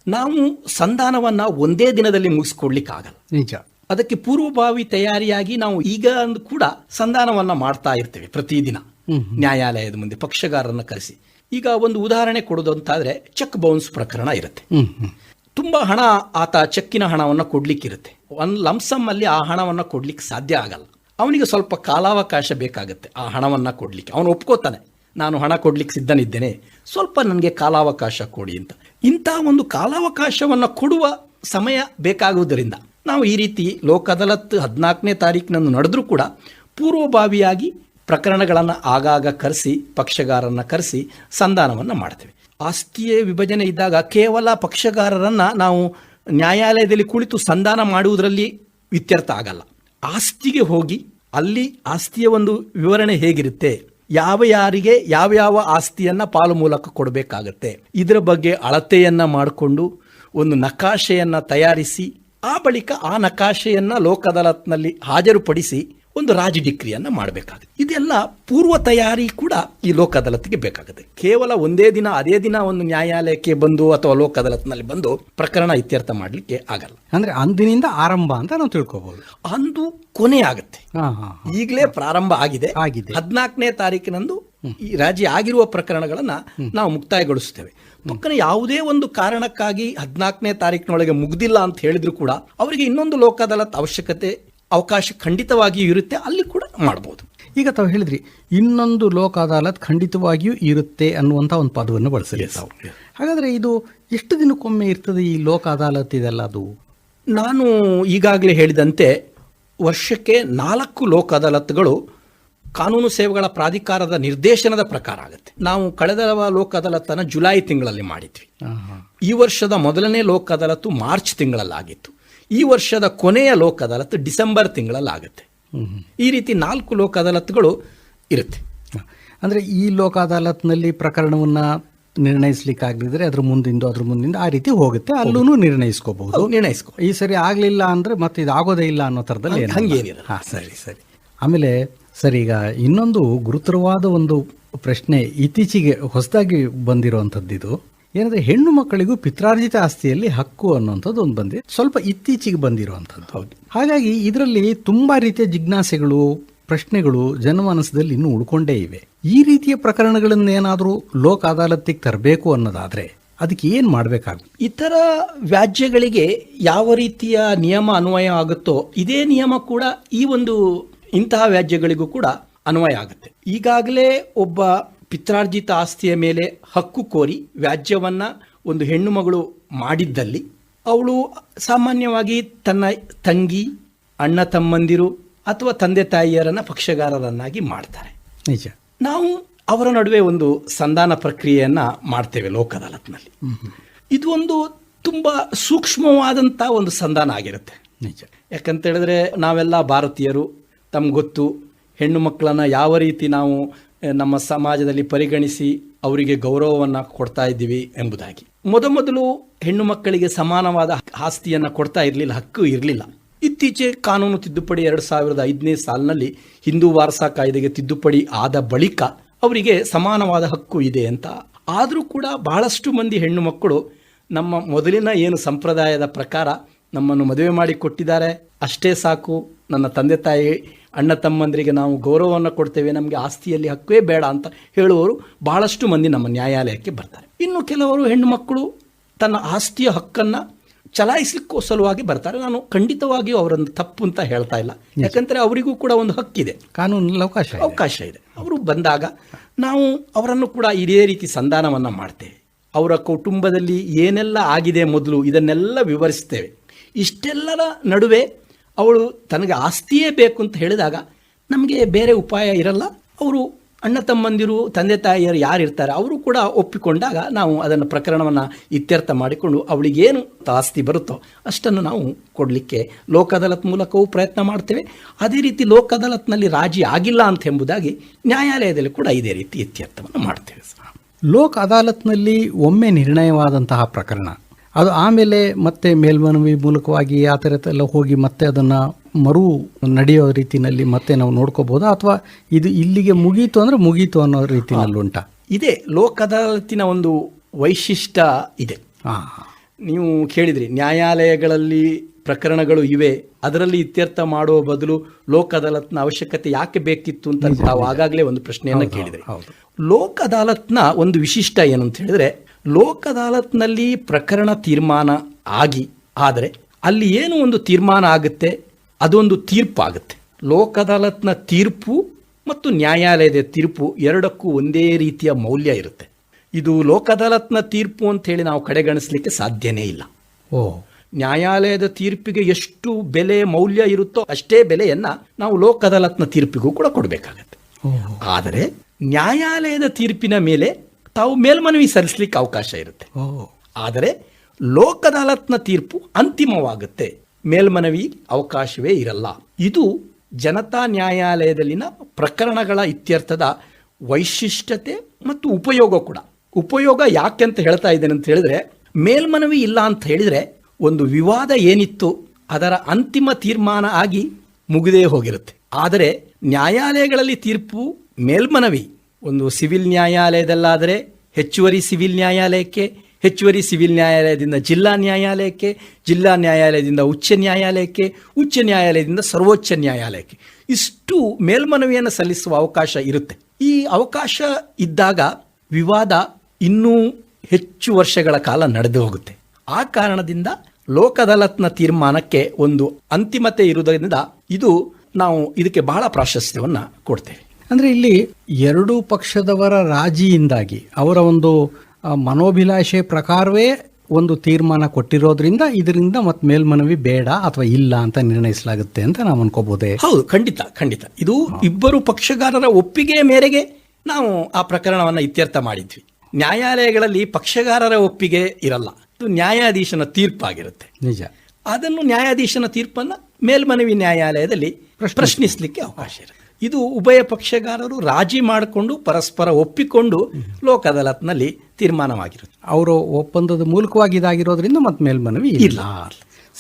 S3: ನಾವು ಸಂಧಾನವನ್ನು ಒಂದೇ ದಿನದಲ್ಲಿ ಮುಗಿಸ್ಕೊಡ್ಲಿಕ್ಕಾಗಲ್ಲ.
S2: ನಿಜ.
S3: ಅದಕ್ಕೆ ಪೂರ್ವಭಾವಿ ತಯಾರಿಯಾಗಿ ನಾವು ಈಗ ಅಂದ್ ಕೂಡ ಸಂಧಾನವನ್ನ ಮಾಡ್ತಾ ಇರ್ತೇವೆ ಪ್ರತಿದಿನ. ನ್ಯಾಯಾಲಯದ ಮುಂದೆ ಪಕ್ಷಗಾರರನ್ನ ಕರೆಸಿ. ಈಗ ಒಂದು ಉದಾಹರಣೆ ಕೊಡೋದು ಅಂತಾದರೆ ಚೆಕ್ ಬೌನ್ಸ್ ಪ್ರಕರಣ ಇರುತ್ತೆ. ತುಂಬಾ ಹಣ ಆತ ಚೆಕ್ಕಿನ ಹಣವನ್ನು ಕೊಡ್ಲಿಕ್ಕಿರುತ್ತೆ. ಒಂದು ಲಮ್ಸಮ್ ಅಲ್ಲಿ ಆ ಹಣವನ್ನು ಕೊಡ್ಲಿಕ್ಕೆ ಸಾಧ್ಯ ಆಗಲ್ಲ. ಅವನಿಗೆ ಸ್ವಲ್ಪ ಕಾಲಾವಕಾಶ ಬೇಕಾಗುತ್ತೆ ಆ ಹಣವನ್ನು ಕೊಡಲಿಕ್ಕೆ. ಅವನು ಒಪ್ಕೋತಾನೆ, ನಾನು ಹಣ ಕೊಡ್ಲಿಕ್ಕೆ ಸಿದ್ಧನಿದ್ದೇನೆ, ಸ್ವಲ್ಪ ನನಗೆ ಕಾಲಾವಕಾಶ ಕೊಡಿ ಅಂತ. ಇಂಥ ಒಂದು ಕಾಲಾವಕಾಶವನ್ನು ಕೊಡುವ ಸಮಯ ಬೇಕಾಗುವುದರಿಂದ ನಾವು ಈ ರೀತಿ ಲೋಕ ಅದಾಲತ್ ಹದಿನಾಲ್ಕನೇ ತಾರೀಕಿನಂದು ನಡೆದ್ರೂ ಕೂಡ ಪೂರ್ವಭಾವಿಯಾಗಿ ಪ್ರಕರಣಗಳನ್ನು ಆಗಾಗ ಕರೆಸಿ, ಪಕ್ಷಗಾರರನ್ನ ಕರೆಸಿ ಸಂಧಾನವನ್ನು ಮಾಡ್ತೇವೆ. ಆಸ್ತಿಯ ವಿಭಜನೆ ಇದ್ದಾಗ ಕೇವಲ ಪಕ್ಷಗಾರರನ್ನು ನಾವು ನ್ಯಾಯಾಲಯದಲ್ಲಿ ಕುಳಿತು ಸಂಧಾನ ಮಾಡುವುದರಲ್ಲಿ ಇತ್ಯರ್ಥ ಆಗಲ್ಲ. ಆಸ್ತಿಗೆ ಹೋಗಿ ಅಲ್ಲಿ ಆಸ್ತಿಯ ಒಂದು ವಿವರಣೆ ಹೇಗಿರುತ್ತೆ? ಯಾವ ಯಾರಿಗೆ ಯಾವ ಯಾವ ಆಸ್ತಿಯನ್ನ ಪಾಲು ಮೂಲಕ ಕೊಡಬೇಕಾಗತ್ತೆ? ಇದರ ಬಗ್ಗೆ ಅಳತೆಯನ್ನ ಮಾಡಿಕೊಂಡು ಒಂದು ನಕಾಶೆಯನ್ನ ತಯಾರಿಸಿ, ಆ ಬಳಿಕ ಆ ನಕಾಶೆಯನ್ನ ಲೋಕದಲತ್ನಲ್ಲಿ ಹಾಜರುಪಡಿಸಿ ಒಂದು ರಾಜ ಡಿಕ್ರಿಯನ್ನು ಮಾಡಬೇಕಾಗುತ್ತೆ. ಇದೆಲ್ಲ ಪೂರ್ವ ತಯಾರಿ ಕೂಡ ಈ ಲೋಕ ಅದಾಲತ್ಗೆ ಬೇಕಾಗುತ್ತೆ. ಕೇವಲ ಒಂದೇ ದಿನ ಅದೇ ದಿನ ಒಂದು ನ್ಯಾಯಾಲಯಕ್ಕೆ ಬಂದು ಅಥವಾ ಲೋಕ ಅದಾಲತ್ನಲ್ಲಿ ಬಂದು ಪ್ರಕರಣ ಇತ್ಯರ್ಥ ಮಾಡಲಿಕ್ಕೆ ಆಗಲ್ಲ.
S2: ಅಂದ್ರೆ ಅಂದಿನಿಂದ ಆರಂಭ ಅಂತ ನಾವು ತಿಳ್ಕೊಬಹುದು
S3: ಅಂದು ಕೊನೆ ಆಗುತ್ತೆ. ಈಗಲೇ ಪ್ರಾರಂಭ ಆಗಿದೆ.
S2: ಆಗಿದೆ.
S3: ಹದಿನಾಲ್ಕನೇ ತಾರೀಕಿನಂದು ಈ ರಾಜಿ ಆಗಿರುವ ಪ್ರಕರಣಗಳನ್ನ ನಾವು ಮುಕ್ತಾಯಗೊಳಿಸುತ್ತೇವೆ ಪಕ್ಕನ ಯಾವುದೇ ಒಂದು ಕಾರಣಕ್ಕಾಗಿ ಹದಿನಾಲ್ಕನೇ ತಾರೀಕಿನೊಳಗೆ ಮುಗ್ದಿಲ್ಲ ಅಂತ ಹೇಳಿದ್ರು ಕೂಡ ಅವರಿಗೆ ಇನ್ನೊಂದು ಲೋಕ ಅದಾಲತ್ ಅವಶ್ಯಕತೆ ಅವಕಾಶ ಖಂಡಿತವಾಗಿಯೂ ಇರುತ್ತೆ ಅಲ್ಲಿ ಕೂಡ ಮಾಡ್ಬೋದು.
S2: ಈಗ ತಾವು ಹೇಳಿದ್ರಿ ಇನ್ನೊಂದು ಲೋಕ ಅದಾಲತ್ ಖಂಡಿತವಾಗಿಯೂ ಇರುತ್ತೆ ಅನ್ನುವಂಥ ಒಂದು ಪದವನ್ನು ಬಳಸಲಿ ತಾವು. ಹಾಗಾದರೆ ಇದು ಎಷ್ಟು ದಿನಕ್ಕೊಮ್ಮೆ ಇರ್ತದೆ ಈ ಲೋಕ ಅದಾಲತ್ ಇದೆಲ್ಲ ಅದು?
S3: ನಾನು ಈಗಾಗಲೇ ಹೇಳಿದಂತೆ ವರ್ಷಕ್ಕೆ ನಾಲ್ಕು ಲೋಕ ಅದಾಲತ್ಗಳು ಕಾನೂನು ಸೇವೆಗಳ ಪ್ರಾಧಿಕಾರದ ನಿರ್ದೇಶನದ ಪ್ರಕಾರ ಆಗುತ್ತೆ. ನಾವು ಕಳೆದ ಲೋಕ ಅದಾಲತನ್ನು ಜುಲೈ ತಿಂಗಳಲ್ಲಿ ಮಾಡಿದ್ವಿ. ಈ ವರ್ಷದ ಮೊದಲನೇ ಲೋಕ ಅದಾಲತ್ತು ಮಾರ್ಚ್ ತಿಂಗಳಲ್ಲಾಗಿತ್ತು. ಈ ವರ್ಷದ ಕೊನೆಯ ಲೋಕ ಅದಾಲತ್ತು ಡಿಸೆಂಬರ್ ತಿಂಗಳಲ್ಲಾಗುತ್ತೆ. ಈ ರೀತಿ ನಾಲ್ಕು ಲೋಕ ಅದಾಲತ್ಗಳು ಇರುತ್ತೆ.
S2: ಅಂದ್ರೆ ಈ ಲೋಕ ಅದಾಲತ್ನಲ್ಲಿ ಪ್ರಕರಣವನ್ನು ನಿರ್ಣಯಿಸ್ಲಿಕ್ಕಾಗದಿದ್ರೆ ಅದ್ರ ಮುಂದಿಂದ ಅದ್ರ ಮುಂದಿಂದ ಆ ರೀತಿ ಹೋಗುತ್ತೆ. ಅಲ್ಲೂ ನಿರ್ಣಯಿಸ್ಕೋಬಹುದು.
S3: ನಿರ್ಣಯಿಸ್ಕೊ
S2: ಈ ಸರಿ ಆಗಲಿಲ್ಲ ಅಂದ್ರೆ ಮತ್ತೆ ಇದು ಆಗೋದೇ ಇಲ್ಲ ಅನ್ನೋ ಥರದಲ್ಲಿ ಹಂಗೇನಿಲ್ಲ
S3: ಹಾಂ
S2: ಹಾ ಸರಿ ಸರಿ. ಆಮೇಲೆ ಸರಿ ಈಗ ಇನ್ನೊಂದು ಗುರುತರವಾದ ಒಂದು ಪ್ರಶ್ನೆ ಇತ್ತೀಚೆಗೆ ಹೊಸದಾಗಿ ಬಂದಿರುವಂಥದ್ದು ಇದು ಏನಂದ್ರೆ ಹೆಣ್ಣು ಮಕ್ಕಳಿಗೂ ಪಿತ್ರಾರ್ಜಿತ ಆಸ್ತಿಯಲ್ಲಿ ಹಕ್ಕು ಅನ್ನುವಂಥದ್ದು ಒಂದು ಬಂದಿದೆ. ಸ್ವಲ್ಪ ಇತ್ತೀಚೆಗೆ ಬಂದಿರುವಂಥದ್ದು.
S3: ಹೌದು.
S2: ಹಾಗಾಗಿ ಇದರಲ್ಲಿ ತುಂಬಾ ರೀತಿಯ ಜಿಜ್ಞಾಸೆಗಳು ಪ್ರಶ್ನೆಗಳು ಜನಮಾನಸದಲ್ಲಿ ಇನ್ನೂ ಉಳ್ಕೊಂಡೇ ಇವೆ. ಈ ರೀತಿಯ ಪ್ರಕರಣಗಳನ್ನ ಏನಾದರೂ ಲೋಕ ಅದಾಲತ್ತಿಗೆ ತರಬೇಕು ಅನ್ನೋದಾದ್ರೆ ಅದಕ್ಕೆ ಏನ್ ಮಾಡಬೇಕಾಗುತ್ತೆ?
S3: ಇತರ ವ್ಯಾಜ್ಯಗಳಿಗೆ ಯಾವ ರೀತಿಯ ನಿಯಮ ಅನ್ವಯ ಆಗುತ್ತೋ ಇದೇ ನಿಯಮ ಕೂಡ ಈ ಒಂದು ಇಂತಹ ವ್ಯಾಜ್ಯಗಳಿಗೂ ಕೂಡ ಅನ್ವಯ ಆಗುತ್ತೆ. ಈಗಾಗಲೇ ಒಬ್ಬ ಪಿತ್ರಾರ್ಜಿತ ಆಸ್ತಿಯ ಮೇಲೆ ಹಕ್ಕು ಕೋರಿ ವ್ಯಾಜ್ಯವನ್ನು ಒಂದು ಹೆಣ್ಣು ಮಗಳು ಮಾಡಿದ್ದಲ್ಲಿ ಅವಳು ಸಾಮಾನ್ಯವಾಗಿ ತನ್ನ ತಂಗಿ ಅಣ್ಣ ತಮ್ಮಂದಿರು ಅಥವಾ ತಂದೆ ತಾಯಿಯರನ್ನು ಪಕ್ಷಗಾರರನ್ನಾಗಿ ಮಾಡ್ತಾರೆ.
S2: ನಿಜ.
S3: ನಾವು ಅವರ ನಡುವೆ ಒಂದು ಸಂಧಾನ ಪ್ರಕ್ರಿಯೆಯನ್ನು ಮಾಡ್ತೇವೆ ಲೋಕ ಅದಾಲತ್ನಲ್ಲಿ ಇದು ಒಂದು ತುಂಬ ಸೂಕ್ಷ್ಮವಾದಂಥ ಒಂದು ಸಂಧಾನ ಆಗಿರುತ್ತೆ.
S2: ನಿಜ.
S3: ಯಾಕಂತ ಹೇಳಿದ್ರೆ ನಾವೆಲ್ಲ ಭಾರತೀಯರು ತಮ್ಗೆ ಗೊತ್ತು ಹೆಣ್ಣು ಮಕ್ಕಳನ್ನು ಯಾವ ರೀತಿ ನಾವು ನಮ್ಮ ಸಮಾಜದಲ್ಲಿ ಪರಿಗಣಿಸಿ ಅವರಿಗೆ ಗೌರವವನ್ನು ಕೊಡ್ತಾ ಇದ್ದೀವಿ ಎಂಬುದಾಗಿ. ಮೊದಮೊದಲು ಹೆಣ್ಣು ಮಕ್ಕಳಿಗೆ ಸಮಾನವಾದ ಆಸ್ತಿಯನ್ನು ಕೊಡ್ತಾ ಇರಲಿಲ್ಲ, ಹಕ್ಕು ಇರಲಿಲ್ಲ. ಇತ್ತೀಚೆ ಕಾನೂನು ತಿದ್ದುಪಡಿ ಎರಡು ಸಾವಿರದ ಐದನೇ ಸಾಲಿನಲ್ಲಿ ಹಿಂದೂ ವಾರಸಾ ಕಾಯ್ದೆಗೆ ತಿದ್ದುಪಡಿ ಆದ ಬಳಿಕ ಅವರಿಗೆ ಸಮಾನವಾದ ಹಕ್ಕು ಇದೆ ಅಂತ. ಆದರೂ ಕೂಡ ಬಹಳಷ್ಟು ಮಂದಿ ಹೆಣ್ಣು ಮಕ್ಕಳು ನಮ್ಮ ಮೊದಲಿನ ಏನು ಸಂಪ್ರದಾಯದ ಪ್ರಕಾರ ನಮ್ಮನ್ನು ಮದುವೆ ಮಾಡಿ ಕೊಟ್ಟಿದ್ದಾರೆ. ಅಷ್ಟೇ ಸಾಕು, ನನ್ನ ತಂದೆ ತಾಯಿ ಅಣ್ಣ ತಮ್ಮಂದರಿಗೆ ನಾವು ಗೌರವವನ್ನು ಕೊಡ್ತೇವೆ ನಮಗೆ ಆಸ್ತಿಯಲ್ಲಿ ಹಕ್ಕೇ ಬೇಡ ಅಂತ ಹೇಳುವವರು ಬಹಳಷ್ಟು ಮಂದಿ ನಮ್ಮ ನ್ಯಾಯಾಲಯಕ್ಕೆ ಬರ್ತಾರೆ. ಇನ್ನು ಕೆಲವರು ಹೆಣ್ಣು ಮಕ್ಕಳು ತನ್ನ ಆಸ್ತಿಯ ಹಕ್ಕನ್ನು ಚಲಾಯಿಸಲಿಕ್ಕೂ ಸಲುವಾಗಿ ಬರ್ತಾರೆ. ನಾನು ಖಂಡಿತವಾಗಿಯೂ ಅವರನ್ನು ತಪ್ಪು ಅಂತ ಹೇಳ್ತಾ ಇಲ್ಲ. ಯಾಕಂದರೆ ಅವರಿಗೂ ಕೂಡ ಒಂದು ಹಕ್ಕಿದೆ.
S2: ಕಾನೂನಲ್ಲಿ ಅವಕಾಶ
S3: ಅವಕಾಶ ಇದೆ. ಅವರು ಬಂದಾಗ ನಾವು ಅವರನ್ನು ಕೂಡ ಇದೇ ರೀತಿ ಸಂಧಾನವನ್ನು ಮಾಡ್ತೇವೆ. ಅವರ ಕುಟುಂಬದಲ್ಲಿ ಏನೆಲ್ಲ ಆಗಿದೆ ಮೊದಲು ಇದನ್ನೆಲ್ಲ ವಿವರಿಸ್ತೇವೆ. ಇಷ್ಟೆಲ್ಲರ ನಡುವೆ ಅವಳು ತನಗೆ ಆಸ್ತಿಯೇ ಬೇಕು ಅಂತ ಹೇಳಿದಾಗ ನಮಗೆ ಬೇರೆ ಉಪಾಯ ಇರಲ್ಲ ಅವರು ಅಣ್ಣ ತಮ್ಮಂದಿರು, ತಂದೆ ತಾಯಿಯರು ಯಾರು ಇರ್ತಾರೆ ಅವರು ಕೂಡ ಒಪ್ಪಿಕೊಂಡಾಗ ನಾವು ಅದನ್ನು ಪ್ರಕರಣವನ್ನು ಇತ್ಯರ್ಥ ಮಾಡಿಕೊಂಡು ಅವಳಿಗೇನು ಆಸ್ತಿ ಬರುತ್ತೋ ಅಷ್ಟನ್ನು ನಾವು ಕೊಡಲಿಕ್ಕೆ ಲೋಕ ಅದಾಲತ್ ಮೂಲಕವೂ ಪ್ರಯತ್ನ ಮಾಡ್ತೇವೆ ಅದೇ ರೀತಿ ಲೋಕ ಅದಾಲತ್ನಲ್ಲಿ ರಾಜಿ ಆಗಿಲ್ಲ ಅಂತ ಎಂಬುದಾಗಿ ನ್ಯಾಯಾಲಯದಲ್ಲಿ ಕೂಡ ಇದೇ ರೀತಿ ಇತ್ಯರ್ಥವನ್ನು ಮಾಡ್ತೇವೆ ಸರ್.
S2: ಲೋಕ್ ಅದಾಲತ್ನಲ್ಲಿ ಒಮ್ಮೆ ನಿರ್ಣಯವಾದಂತಹ ಪ್ರಕರಣ ಅದು ಆಮೇಲೆ ಮತ್ತೆ ಮೇಲ್ಮನವಿ ಮೂಲಕವಾಗಿ ಆ ಥರದ್ದೆಲ್ಲ ಹೋಗಿ ಮತ್ತೆ ಅದನ್ನು ಮರು ನಡೆಯೋ ರೀತಿಯಲ್ಲಿ ಮತ್ತೆ ನಾವು ನೋಡ್ಕೋಬೋದಾ? ಅಥವಾ ಇದು ಇಲ್ಲಿಗೆ ಮುಗೀತು ಅಂದರೆ ಮುಗೀತು ಅನ್ನೋ ರೀತಿಯಲ್ಲಿ ಉಂಟಾ?
S3: ಇದೇ. ಲೋಕ ಅದಾಲತ್ತಿನ ಒಂದು ವೈಶಿಷ್ಟ್ಯ ಇದೆ.
S2: ಹಾ
S3: ನೀವು ಕೇಳಿದ್ರಿ ನ್ಯಾಯಾಲಯಗಳಲ್ಲಿ ಪ್ರಕರಣಗಳು ಇವೆ. ಅದರಲ್ಲಿ ಇತ್ಯರ್ಥ ಮಾಡುವ ಬದಲು ಲೋಕ ಅದಾಲತ್ನ ಅವಶ್ಯಕತೆ ಯಾಕೆ ಬೇಕಿತ್ತು ಅಂತ ತಾವು ಆಗಾಗಲೇ ಒಂದು ಪ್ರಶ್ನೆಯನ್ನು ಕೇಳಿದ್ರಿ. ಲೋಕ ಅದಾಲತ್ನ ಒಂದು ವಿಶಿಷ್ಟ ಏನು ಅಂತ ಹೇಳಿದ್ರೆ ಲೋಕ ಅದಾಲತ್ನಲ್ಲಿ ಪ್ರಕರಣ ತೀರ್ಮಾನ ಆಗಿ ಆದರೆ ಅಲ್ಲಿ ಏನು ಒಂದು ತೀರ್ಮಾನ ಆಗುತ್ತೆ? ಅದೊಂದು ತೀರ್ಪು ಆಗುತ್ತೆ ಲೋಕ ಅದಾಲತ್ನ ತೀರ್ಪು ಮತ್ತು ನ್ಯಾಯಾಲಯದ ತೀರ್ಪು ಎರಡಕ್ಕೂ ಒಂದೇ ರೀತಿಯ ಮೌಲ್ಯ ಇರುತ್ತೆ. ಇದು ಲೋಕದಾಲತ್ನ ತೀರ್ಪು ಅಂತ ಹೇಳಿ ನಾವು ಕಡೆಗಣಿಸ್ಲಿಕ್ಕೆ ಸಾಧ್ಯನೇ ಇಲ್ಲ.
S2: ಓ.
S3: ನ್ಯಾಯಾಲಯದ ತೀರ್ಪಿಗೆ ಎಷ್ಟು ಬೆಲೆ ಮೌಲ್ಯ ಇರುತ್ತೋ ಅಷ್ಟೇ ಬೆಲೆಯನ್ನ ನಾವು ಲೋಕದಾಲತ್ನ ತೀರ್ಪಿಗೂ ಕೂಡ ಕೊಡಬೇಕಾಗತ್ತೆ. ಆದರೆ ನ್ಯಾಯಾಲಯದ ತೀರ್ಪಿನ ಮೇಲೆ ತಾವು ಮೇಲ್ಮನವಿ ಸಲ್ಲಿಸಲಿಕ್ಕೆ ಅವಕಾಶ ಇರುತ್ತೆ. ಆದರೆ ಲೋಕ ಅದಾಲತ್ನ ತೀರ್ಪು ಅಂತಿಮವಾಗುತ್ತೆ. ಮೇಲ್ಮನವಿ ಅವಕಾಶವೇ ಇರಲ್ಲ. ಇದು ಜನತಾ ನ್ಯಾಯಾಲಯದಲ್ಲಿನ ಪ್ರಕರಣಗಳ ಇತ್ಯರ್ಥದ ವೈಶಿಷ್ಟ್ಯತೆ ಮತ್ತು ಉಪಯೋಗ ಕೂಡ. ಉಪಯೋಗ ಯಾಕೆ ಅಂತ ಹೇಳ್ತಾ ಇದ್ದೇನೆ ಅಂತ ಹೇಳಿದ್ರೆ ಮೇಲ್ಮನವಿ ಇಲ್ಲ ಅಂತ ಹೇಳಿದ್ರೆ ಒಂದು ವಿವಾದ ಏನಿತ್ತು ಅದರ ಅಂತಿಮ ತೀರ್ಮಾನ ಆಗಿ ಮುಗಿದೇ ಹೋಗಿರುತ್ತೆ. ಆದರೆ ನ್ಯಾಯಾಲಯಗಳಲ್ಲಿ ತೀರ್ಪು ಮೇಲ್ಮನವಿ. ಒಂದು ಸಿವಿಲ್ ನ್ಯಾಯಾಲಯದಲ್ಲಾದರೆ ಹೆಚ್ಚುವರಿ ಸಿವಿಲ್ ನ್ಯಾಯಾಲಯಕ್ಕೆ, ಹೆಚ್ಚುವರಿ ಸಿವಿಲ್ ನ್ಯಾಯಾಲಯದಿಂದ ಜಿಲ್ಲಾ ನ್ಯಾಯಾಲಯಕ್ಕೆ, ಜಿಲ್ಲಾ ನ್ಯಾಯಾಲಯದಿಂದ ಉಚ್ಚ ನ್ಯಾಯಾಲಯಕ್ಕೆ, ಉಚ್ಚ ನ್ಯಾಯಾಲಯದಿಂದ ಸರ್ವೋಚ್ಚ ನ್ಯಾಯಾಲಯಕ್ಕೆ. ಇಷ್ಟು ಮೇಲ್ಮನವಿಯನ್ನು ಸಲ್ಲಿಸುವ ಅವಕಾಶ ಇರುತ್ತೆ. ಈ ಅವಕಾಶ ಇದ್ದಾಗ ವಿವಾದ ಇನ್ನೂ ಹೆಚ್ಚು ವರ್ಷಗಳ ಕಾಲ ನಡೆದು ಹೋಗುತ್ತೆ. ಆ ಕಾರಣದಿಂದ ಲೋಕದಲತ್ನ ತೀರ್ಮಾನಕ್ಕೆ ಒಂದು ಅಂತಿಮತೆ ಇರುವುದರಿಂದ ಇದು ನಾವು ಇದಕ್ಕೆ ಬಹಳ ಪ್ರಾಶಸ್ತ್ಯವನ್ನು ಕೊಡ್ತೇವೆ.
S2: ಅಂದ್ರೆ ಇಲ್ಲಿ ಎರಡೂ ಪಕ್ಷದವರ ರಾಜಿಯಿಂದಾಗಿ ಅವರ ಒಂದು ಮನೋಭಿಲಾಷೆ ಪ್ರಕಾರವೇ ಒಂದು ತೀರ್ಮಾನ ಕೊಟ್ಟಿರೋದ್ರಿಂದ ಇದರಿಂದ ಮತ್ತೆ ಮೇಲ್ಮನವಿ ಬೇಡ ಅಥವಾ ಇಲ್ಲ ಅಂತ ನಿರ್ಣಯಿಸಲಾಗುತ್ತೆ ಅಂತ ನಾವು ಅನ್ಕೋಬಹುದೇ
S3: ಹೌದು ಖಂಡಿತ ಖಂಡಿತ. ಇದು ಇಬ್ಬರು ಪಕ್ಷಗಾರರ ಒಪ್ಪಿಗೆಯ ಮೇರೆಗೆ ನಾವು ಆ ಪ್ರಕರಣವನ್ನು ಇತ್ಯರ್ಥ ಮಾಡಿದ್ವಿ. ನ್ಯಾಯಾಲಯಗಳಲ್ಲಿ ಪಕ್ಷಗಾರರ ಒಪ್ಪಿಗೆ ಇರಲ್ಲ. ಇದು ನ್ಯಾಯಾಧೀಶನ ತೀರ್ಪಾಗಿರುತ್ತೆ.
S2: ನಿಜ.
S3: ಅದನ್ನು ನ್ಯಾಯಾಧೀಶನ ತೀರ್ಪನ್ನ ಮೇಲ್ಮನವಿ ನ್ಯಾಯಾಲಯದಲ್ಲಿ ಪ್ರಶ್ನಿಸಲಿಕ್ಕೆ ಅವಕಾಶ ಇರುತ್ತೆ. ಇದು ಉಭಯ ಪಕ್ಷಗಾರರು ರಾಜಿ ಮಾಡಿಕೊಂಡು ಪರಸ್ಪರ ಒಪ್ಪಿಕೊಂಡು ಲೋಕ ಅದಾಲತ್ನಲ್ಲಿ ತೀರ್ಮಾನವಾಗಿರುತ್ತೆ.
S2: ಅವರು ಒಪ್ಪಂದದ ಮೂಲಕವಾಗಿ ಇದಾಗಿರೋದ್ರಿಂದ ಮತ್ತೆ ಮೇಲ್ಮನವಿ ಇಲ್ಲ.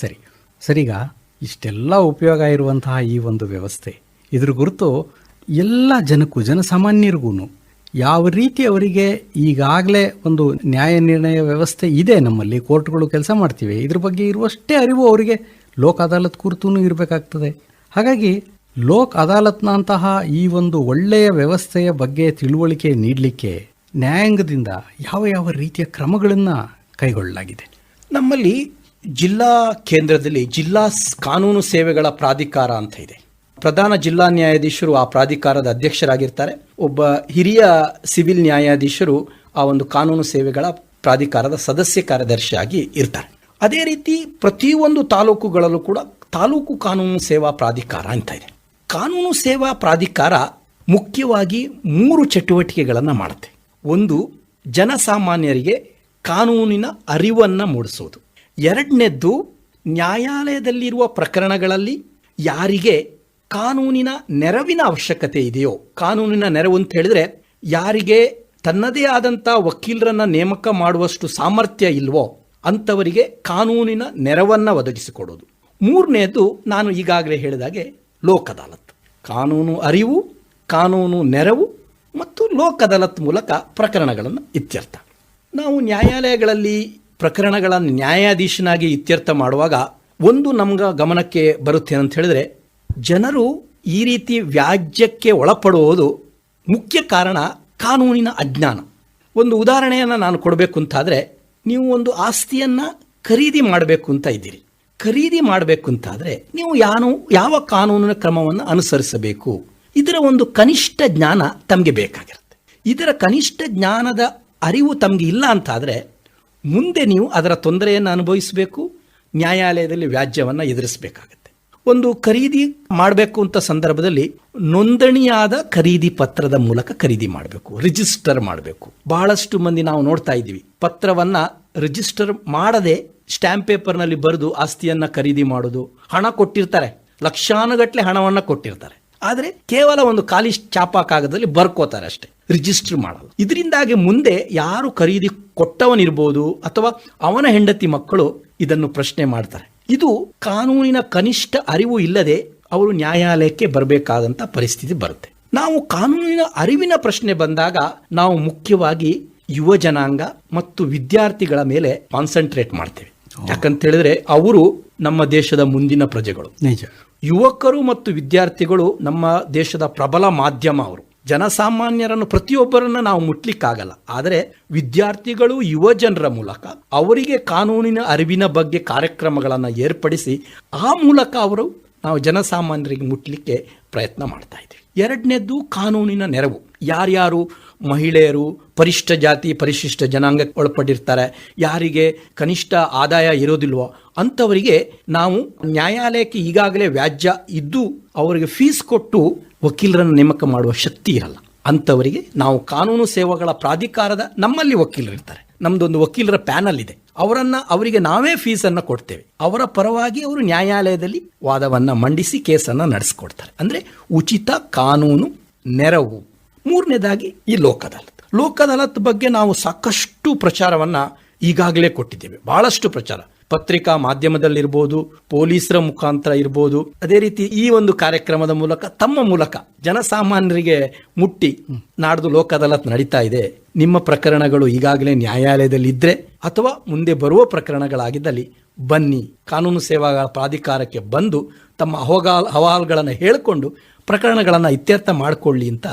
S2: ಸರಿ. ಸರಿಗ ಇಷ್ಟೆಲ್ಲ ಉಪಯೋಗ ಇರುವಂತಹ ಈ ಒಂದು ವ್ಯವಸ್ಥೆ ಇದ್ರ ಗುರುತು ಎಲ್ಲ ಜನಕ್ಕೂ ಜನಸಾಮಾನ್ಯರಿಗೂ ಯಾವ ರೀತಿ ಅವರಿಗೆ ಈಗಾಗಲೇ ಒಂದು ನ್ಯಾಯ ನಿರ್ಣಯ ವ್ಯವಸ್ಥೆ ಇದೆ ನಮ್ಮಲ್ಲಿ ಕೋರ್ಟ್ಗಳು ಕೆಲಸ ಮಾಡ್ತೀವಿ ಇದ್ರ ಬಗ್ಗೆ ಇರುವಷ್ಟೇ ಅರಿವು ಅವರಿಗೆ ಲೋಕ ಅದಾಲತ್ ಕುರಿತೂ ಇರಬೇಕಾಗ್ತದೆ. ಹಾಗಾಗಿ ಲೋಕ್ ಅದಾಲತ್ನಂತಹ ಈ ಒಂದು ಒಳ್ಳೆಯ ವ್ಯವಸ್ಥೆಯ ಬಗ್ಗೆ ತಿಳುವಳಿಕೆ ನೀಡಲಿಕ್ಕೆ ನ್ಯಾಯಾಂಗದಿಂದ ಯಾವ ಯಾವ ರೀತಿಯ ಕ್ರಮಗಳನ್ನು ಕೈಗೊಳ್ಳಲಾಗಿದೆ?
S3: ನಮ್ಮಲ್ಲಿ ಜಿಲ್ಲಾ ಕೇಂದ್ರದಲ್ಲಿ ಜಿಲ್ಲಾ ಕಾನೂನು ಸೇವೆಗಳ ಪ್ರಾಧಿಕಾರ ಅಂತ ಇದೆ. ಪ್ರಧಾನ ಜಿಲ್ಲಾ ನ್ಯಾಯಾಧೀಶರು ಆ ಪ್ರಾಧಿಕಾರದ ಅಧ್ಯಕ್ಷರಾಗಿರ್ತಾರೆ. ಒಬ್ಬ ಹಿರಿಯ ಸಿವಿಲ್ ನ್ಯಾಯಾಧೀಶರು ಆ ಒಂದು ಕಾನೂನು ಸೇವೆಗಳ ಪ್ರಾಧಿಕಾರದ ಸದಸ್ಯ ಕಾರ್ಯದರ್ಶಿಯಾಗಿ ಇರ್ತಾರೆ. ಅದೇ ರೀತಿ ಪ್ರತಿಯೊಂದು ತಾಲೂಕುಗಳಲ್ಲೂ ಕೂಡ ತಾಲೂಕು ಕಾನೂನು ಸೇವಾ ಪ್ರಾಧಿಕಾರ ಅಂತ ಇದೆ. ಕಾನೂನು ಸೇವಾ ಪ್ರಾಧಿಕಾರ ಮುಖ್ಯವಾಗಿ ಮೂರು ಚಟುವಟಿಕೆಗಳನ್ನು ಮಾಡುತ್ತೆ. ಒಂದು, ಜನಸಾಮಾನ್ಯರಿಗೆ ಕಾನೂನಿನ ಅರಿವನ್ನು ಮೂಡಿಸೋದು ಎರಡನೇದ್ದು, ನ್ಯಾಯಾಲಯದಲ್ಲಿರುವ ಪ್ರಕರಣಗಳಲ್ಲಿ ಯಾರಿಗೆ ಕಾನೂನಿನ ನೆರವಿನ ಅವಶ್ಯಕತೆ ಇದೆಯೋ, ಕಾನೂನಿನ ನೆರವು ಅಂತ ಹೇಳಿದ್ರೆ ಯಾರಿಗೆ ತನ್ನದೇ ಆದಂಥ ವಕೀಲರನ್ನು ನೇಮಕ ಮಾಡುವಷ್ಟು ಸಾಮರ್ಥ್ಯ ಇಲ್ವೋ ಅಂಥವರಿಗೆ ಕಾನೂನಿನ ನೆರವನ್ನು ಒದಗಿಸಿಕೊಡೋದು. ಮೂರನೇದು ನಾನು ಈಗಾಗಲೇ ಹೇಳಿದಾಗೆ ಲೋಕ್ ಅದಾಲತ್ ಕಾನೂನು ಅರಿವು, ಕಾನೂನು ನೆರವು ಮತ್ತು ಲೋಕ್ ಅದಾಲತ್ ಮೂಲಕ ಪ್ರಕರಣಗಳನ್ನು ಇತ್ಯರ್ಥ. ನಾವು ನ್ಯಾಯಾಲಯಗಳಲ್ಲಿ ಪ್ರಕರಣಗಳನ್ನು ನ್ಯಾಯಾಧೀಶನಾಗಿ ಇತ್ಯರ್ಥ ಮಾಡುವಾಗ ಒಂದು ನಮ್ಗೆ ಗಮನಕ್ಕೆ ಬರುತ್ತೆ ಅಂತ ಹೇಳಿದ್ರೆ, ಜನರು ಈ ರೀತಿ ವ್ಯಾಜ್ಯಕ್ಕೆ ಒಳಪಡುವುದು ಮುಖ್ಯ ಕಾರಣ ಕಾನೂನಿನ ಅಜ್ಞಾನ. ಒಂದು ಉದಾಹರಣೆಯನ್ನು ನಾನು ಕೊಡಬೇಕು ಅಂತಾದರೆ, ನೀವು ಒಂದು ಆಸ್ತಿಯನ್ನು ಖರೀದಿ ಮಾಡಬೇಕು ಅಂತ ಇದ್ದೀರಿ. ಖರೀದಿ ಮಾಡಬೇಕು ಅಂತಾದರೆ ನೀವು ಯಾನು, ಯಾವ ಕಾನೂನಿನ ಕ್ರಮವನ್ನು ಅನುಸರಿಸಬೇಕು? ಇದರ ಒಂದು ಕನಿಷ್ಠ ಜ್ಞಾನ ತಮಗೆ ಬೇಕಾಗಿರುತ್ತೆ. ಇದರ ಕನಿಷ್ಠ ಜ್ಞಾನದ ಅರಿವು ತಮಗೆ ಇಲ್ಲ ಅಂತಾದರೆ ಮುಂದೆ ನೀವು ಅದರ ತೊಂದರೆಯನ್ನು ಅನುಭವಿಸಬೇಕು, ನ್ಯಾಯಾಲಯದಲ್ಲಿ ವ್ಯಾಜ್ಯವನ್ನು ಎದುರಿಸಬೇಕಾಗತ್ತೆ. ಒಂದು ಖರೀದಿ ಮಾಡಬೇಕು ಅಂತ ಸಂದರ್ಭದಲ್ಲಿ ನೋಂದಣಿಯಾದ ಖರೀದಿ ಪತ್ರದ ಮೂಲಕ ಖರೀದಿ ಮಾಡಬೇಕು, ರಿಜಿಸ್ಟರ್ ಮಾಡಬೇಕು. ಬಹಳಷ್ಟು ಮಂದಿ ನಾವು ನೋಡ್ತಾ ಇದ್ದೀವಿ, ಪತ್ರವನ್ನು ರಿಜಿಸ್ಟರ್ ಮಾಡದೆ ಸ್ಟ್ಯಾಂಪ್ ಪೇಪರ್ನಲ್ಲಿ ಬರೆದು ಆಸ್ತಿಯನ್ನ ಖರೀದಿ ಮಾಡೋದು. ಹಣ ಕೊಟ್ಟಿರ್ತಾರೆ. ಲಕ್ಷಾನುಗಟ್ಟಲೆ ಹಣವನ್ನು ಕೊಟ್ಟಿರ್ತಾರೆ. ಆದರೆ ಕೇವಲ ಒಂದು ಖಾಲಿ ಚಾಪ ಕಾಗದಲ್ಲಿ ಬರ್ಕೋತಾರೆ ಅಷ್ಟೇ. ರಿಜಿಸ್ಟರ್ ಮಾಡಲ್ಲ. ಇದರಿಂದಾಗಿ ಮುಂದೆ ಯಾರು ಖರೀದಿ ಕೊಟ್ಟವನಿರ್ಬೋದು ಅಥವಾ ಅವನ ಹೆಂಡತಿ ಮಕ್ಕಳು ಇದನ್ನು ಪ್ರಶ್ನೆ ಮಾಡ್ತಾರೆ. ಇದು ಕಾನೂನಿನ ಕನಿಷ್ಠ ಅರಿವು ಇಲ್ಲದೆ ಅವರು ನ್ಯಾಯಾಲಯಕ್ಕೆ ಬರಬೇಕಾದಂಥ ಪರಿಸ್ಥಿತಿ ಬರುತ್ತೆ. ನಾವು ಕಾನೂನಿನ ಅರಿವಿನ ಪ್ರಶ್ನೆ ಬಂದಾಗ ನಾವು ಮುಖ್ಯವಾಗಿ ಯುವ ಮತ್ತು ವಿದ್ಯಾರ್ಥಿಗಳ ಮೇಲೆ ಕಾನ್ಸಂಟ್ರೇಟ್ ಮಾಡ್ತೇವೆ. ಯಾಕಂತ ಹೇಳಿದ್ರೆ ಅವರು ನಮ್ಮ ದೇಶದ ಮುಂದಿನ ಪ್ರಜೆಗಳು.
S2: ನಿಜ.
S3: ಯುವಕರು ಮತ್ತು ವಿದ್ಯಾರ್ಥಿಗಳು ನಮ್ಮ ದೇಶದ ಪ್ರಬಲ ಮಾಧ್ಯಮ ಅವರು. ಜನಸಾಮಾನ್ಯರನ್ನು ಪ್ರತಿಯೊಬ್ಬರನ್ನು ನಾವು ಮುಟ್ಲಿಕ್ಕಾಗಲ್ಲ. ಆದರೆ ವಿದ್ಯಾರ್ಥಿಗಳು ಯುವ ಜನರ ಮೂಲಕ ಅವರಿಗೆ ಕಾನೂನಿನ ಅರಿವಿನ ಬಗ್ಗೆ ಕಾರ್ಯಕ್ರಮಗಳನ್ನು ಏರ್ಪಡಿಸಿ ಆ ಮೂಲಕ ಅವರು ನಾವು ಜನಸಾಮಾನ್ಯರಿಗೆ ಮುಟ್ಲಿಕ್ಕೆ ಪ್ರಯತ್ನ ಮಾಡ್ತಾ ಇದ್ದೀವಿ. ಎರಡನೇದ್ದು ಕಾನೂನಿನ ನೆರವು. ಯಾರ್ಯಾರು ಮಹಿಳೆಯರು ಪರಿಶಿಷ್ಟ ಜಾತಿ, ಪರಿಶಿಷ್ಟ ಜನಾಂಗಕ್ಕೆ ಒಳಪಟ್ಟಿರ್ತಾರೆ. ಯಾರಿಗೆ ಕನಿಷ್ಠ ಆದಾಯ ಇರೋದಿಲ್ವೋ ಅಂಥವರಿಗೆ ನಾವು ನ್ಯಾಯಾಲಯಕ್ಕೆ ಈಗಾಗಲೇ ವ್ಯಾಜ್ಯ ಇದ್ದು ಅವರಿಗೆ ಫೀಸ್ ಕೊಟ್ಟು ವಕೀಲರನ್ನು ನೇಮಕ ಮಾಡುವ ಶಕ್ತಿ ಇರಲ್ಲ. ಅಂಥವರಿಗೆ ನಾವು ಕಾನೂನು ಸೇವೆಗಳ ಪ್ರಾಧಿಕಾರದ ನಮ್ಮಲ್ಲಿ ವಕೀಲರು ಇರ್ತಾರೆ ನಮ್ದೊಂದು ವಕೀಲರ ಪ್ಯಾನಲ್ ಇದೆ. ಅವರನ್ನ ಅವರಿಗೆ ನಾವೇ ಫೀಸನ್ನು ಕೊಡ್ತೇವೆ. ಅವರ ಪರವಾಗಿ ಅವರು ನ್ಯಾಯಾಲಯದಲ್ಲಿ ವಾದವನ್ನ ಮಂಡಿಸಿ ಕೇಸನ್ನು ನಡೆಸ್ಕೊಡ್ತಾರೆ. ಅಂದ್ರೆ ಉಚಿತ ಕಾನೂನು ನೆರವು. ಮೂರನೇದಾಗಿ ಈ ಲೋಕ್ ಅದಾಲತ್ ಲೋಕ್ ಅದಾಲತ್ ಬಗ್ಗೆ ನಾವು ಸಾಕಷ್ಟು ಪ್ರಚಾರವನ್ನ ಈಗಾಗಲೇ ಕೊಟ್ಟಿದ್ದೇವೆ. ಬಹಳಷ್ಟು ಪ್ರಚಾರ. ಪತ್ರಿಕಾ ಮಾಧ್ಯಮದಲ್ಲಿರ್ಬೋದು, ಪೊಲೀಸರ ಮುಖಾಂತರ ಇರ್ಬೋದು. ಅದೇ ರೀತಿ ಈ ಒಂದು ಕಾರ್ಯಕ್ರಮದ ಮೂಲಕ, ತಮ್ಮ ಮೂಲಕ ಜನಸಾಮಾನ್ಯರಿಗೆ ಮುಟ್ಟಿ ನಾಡ್ದು ಲೋಕ ಅದಾಲತ್ ನಡೀತಾ ಇದೆ. ನಿಮ್ಮ ಪ್ರಕರಣಗಳು ಈಗಾಗಲೇ ನ್ಯಾಯಾಲಯದಲ್ಲಿ ಇದ್ರೆ ಅಥವಾ ಮುಂದೆ ಬರುವ ಪ್ರಕರಣಗಳಾಗಿದ್ದಲ್ಲಿ ಬನ್ನಿ. ಕಾನೂನು ಸೇವಾ ಪ್ರಾಧಿಕಾರಕ್ಕೆ ಬಂದು ತಮ್ಮ ಅಹವಾಲ್ ಅಹವಾಲುಗಳನ್ನು ಹೇಳಿಕೊಂಡು ಪ್ರಕರಣಗಳನ್ನು ಇತ್ಯರ್ಥ ಮಾಡಿಕೊಳ್ಳಿ ಅಂತ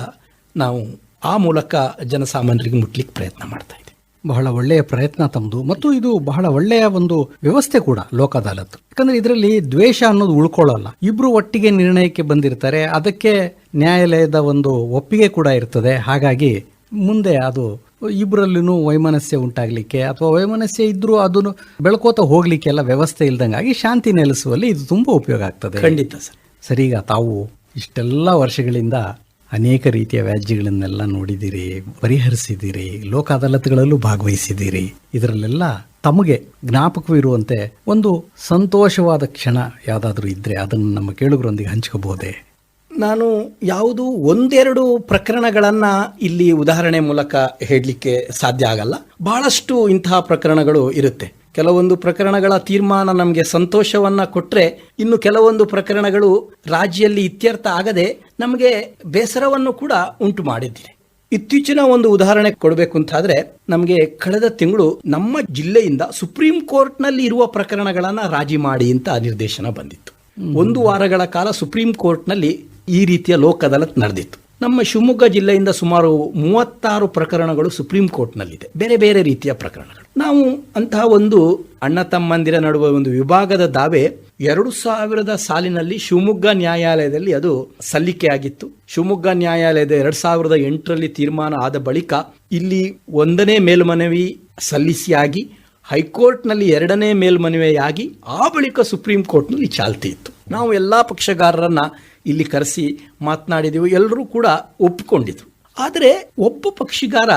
S3: ನಾವು ಆ ಮೂಲಕ ಜನಸಾಮಾನ್ಯರಿಗೆ ಮುಟ್ಲಿಕ್ಕೆ ಪ್ರಯತ್ನ ಮಾಡ್ತಾ ಇದೆ.
S2: ಬಹಳ ಒಳ್ಳೆಯ ಪ್ರಯತ್ನ ತಮ್ಮದು ಮತ್ತು ಇದು ಬಹಳ ಒಳ್ಳೆಯ ಒಂದು ವ್ಯವಸ್ಥೆ ಕೂಡ ಲೋಕ ಅದಾಲತ್ ಯಾಕಂದ್ರೆ ಇದರಲ್ಲಿ ದ್ವೇಷ ಅನ್ನೋದು ಉಳ್ಕೊಳ್ಳಲ್ಲ. ಇಬ್ರು ಒಟ್ಟಿಗೆ ನಿರ್ಣಯಕ್ಕೆ ಬಂದಿರ್ತಾರೆ. ಅದಕ್ಕೆ ನ್ಯಾಯಾಲಯದ ಒಂದು ಒಪ್ಪಿಗೆ ಕೂಡ ಇರ್ತದೆ. ಹಾಗಾಗಿ ಮುಂದೆ ಅದು ಇಬ್ಬರಲ್ಲೂ ವೈಮನಸ್ಯ ಉಂಟಾಗಲಿಕ್ಕೆ ಅಥವಾ ವೈಮನಸ್ಯ ಇದ್ರೂ ಅದನ್ನು ಬೆಳ್ಕೋತ ಹೋಗ್ಲಿಕ್ಕೆ ಎಲ್ಲ ವ್ಯವಸ್ಥೆ ಇಲ್ದಂಗಾಗಿ ಶಾಂತಿ ನೆಲೆಸುವಲ್ಲಿ ಇದು ತುಂಬಾ ಉಪಯೋಗ ಆಗ್ತದೆ.
S3: ಖಂಡಿತ ಸರ್.
S2: ಸರಿಗ ತಾವು ಇಷ್ಟೆಲ್ಲ ವರ್ಷಗಳಿಂದ ಅನೇಕ ರೀತಿಯ ವ್ಯಾಜ್ಯಗಳನ್ನೆಲ್ಲ ನೋಡಿದ್ದೀರಿ ಪರಿಹರಿಸಿದ್ದೀರಿ ಲೋಕ ಅದಾಲತ್ಗಳಲ್ಲೂ ಭಾಗವಹಿಸಿದ್ದೀರಿ ಇದರಲ್ಲೆಲ್ಲ ತಮಗೆ ಜ್ಞಾಪಕವಿರುವಂತೆ ಒಂದು ಸಂತೋಷವಾದ ಕ್ಷಣ ಯಾವುದಾದ್ರೂ ಇದ್ದರೆ ಅದನ್ನು ನಮ್ಮ ಕೇಳುಗರೊಂದಿಗೆ ಹಂಚ್ಕೋಬಹುದೇ
S3: ನಾನು ಯಾವುದು ಒಂದೆರಡು ಪ್ರಕರಣಗಳನ್ನು ಇಲ್ಲಿ ಉದಾಹರಣೆ ಮೂಲಕ ಹೇಳಲಿಕ್ಕೆ ಸಾಧ್ಯ ಆಗಲ್ಲ. ಬಹಳಷ್ಟು ಇಂತಹ ಪ್ರಕರಣಗಳು ಇರುತ್ತೆ. ಕೆಲವೊಂದು ಪ್ರಕರಣಗಳ ತೀರ್ಮಾನ ನಮಗೆ ಸಂತೋಷವನ್ನ ಕೊಟ್ಟರೆ ಇನ್ನು ಕೆಲವೊಂದು ಪ್ರಕರಣಗಳು ರಾಜ್ಯದಲ್ಲಿ ಇತ್ಯರ್ಥ ಆಗದೆ ನಮಗೆ ಬೇಸರವನ್ನು ಕೂಡ ಉಂಟು ಮಾಡಿದ್ದೀರಿ ಇತ್ತೀಚಿನ ಒಂದು ಉದಾಹರಣೆ ಕೊಡಬೇಕು ಅಂತಾದರೆ ನಮಗೆ ಕಳೆದ ತಿಂಗಳು ನಮ್ಮ ಜಿಲ್ಲೆಯಿಂದ ಸುಪ್ರೀಂ ಕೋರ್ಟ್ನಲ್ಲಿ ಇರುವ ಪ್ರಕರಣಗಳನ್ನು ರಾಜಿ ಮಾಡಿ ಅಂತ ನಿರ್ದೇಶನ ಬಂದಿತ್ತು. ಒಂದು ವಾರಗಳ ಕಾಲ ಸುಪ್ರೀಂ ಕೋರ್ಟ್ನಲ್ಲಿ ಈ ರೀತಿಯ ಲೋಕ್ ಅದಾಲತ್ ನಡೆದಿತ್ತು. ನಮ್ಮ ಶಿವಮೊಗ್ಗ ಜಿಲ್ಲೆಯಿಂದ ಸುಮಾರು ಮೂವತ್ತಾರು ಪ್ರಕರಣಗಳು ಸುಪ್ರೀಂ ಕೋರ್ಟ್ನಲ್ಲಿದೆ. ಬೇರೆ ಬೇರೆ ರೀತಿಯ ಪ್ರಕರಣಗಳು. ನಾವು ಅಂತಹ ಒಂದು ಅಣ್ಣ ತಮ್ಮಂದಿರ ನಡುವೆ ಒಂದು ವಿಭಾಗದ ದಾವೆ ಎರಡು ಸಾವಿರದ ಸಾಲಿನಲ್ಲಿ ಶಿವಮೊಗ್ಗ ನ್ಯಾಯಾಲಯದಲ್ಲಿ ಅದು ಸಲ್ಲಿಕೆಯಾಗಿತ್ತು. ಶಿವಮೊಗ್ಗ ನ್ಯಾಯಾಲಯದ ಎರಡು ಸಾವಿರದ ಎಂಟರಲ್ಲಿ ತೀರ್ಮಾನ ಆದ ಬಳಿಕ ಇಲ್ಲಿ ಒಂದನೇ ಮೇಲ್ಮನವಿ ಸಲ್ಲಿಸಿಯಾಗಿ, ಹೈಕೋರ್ಟ್ನಲ್ಲಿ ಎರಡನೇ ಮೇಲ್ಮನವಿಯಾಗಿ ಆ ಬಳಿಕ ಸುಪ್ರೀಂ ಕೋರ್ಟ್ನಲ್ಲಿ ಚಾಲ್ತಿ ಇತ್ತು. ನಾವು ಎಲ್ಲಾ ಪಕ್ಷಗಾರರನ್ನ ಇಲ್ಲಿ ಕರೆಸಿ ಮಾತನಾಡಿದೆವು, ಎಲ್ಲರೂ ಕೂಡ ಒಪ್ಪಿಕೊಂಡಿದ್ರು. ಆದರೆ ಒಬ್ಬ ಪಕ್ಷಿಗಾರ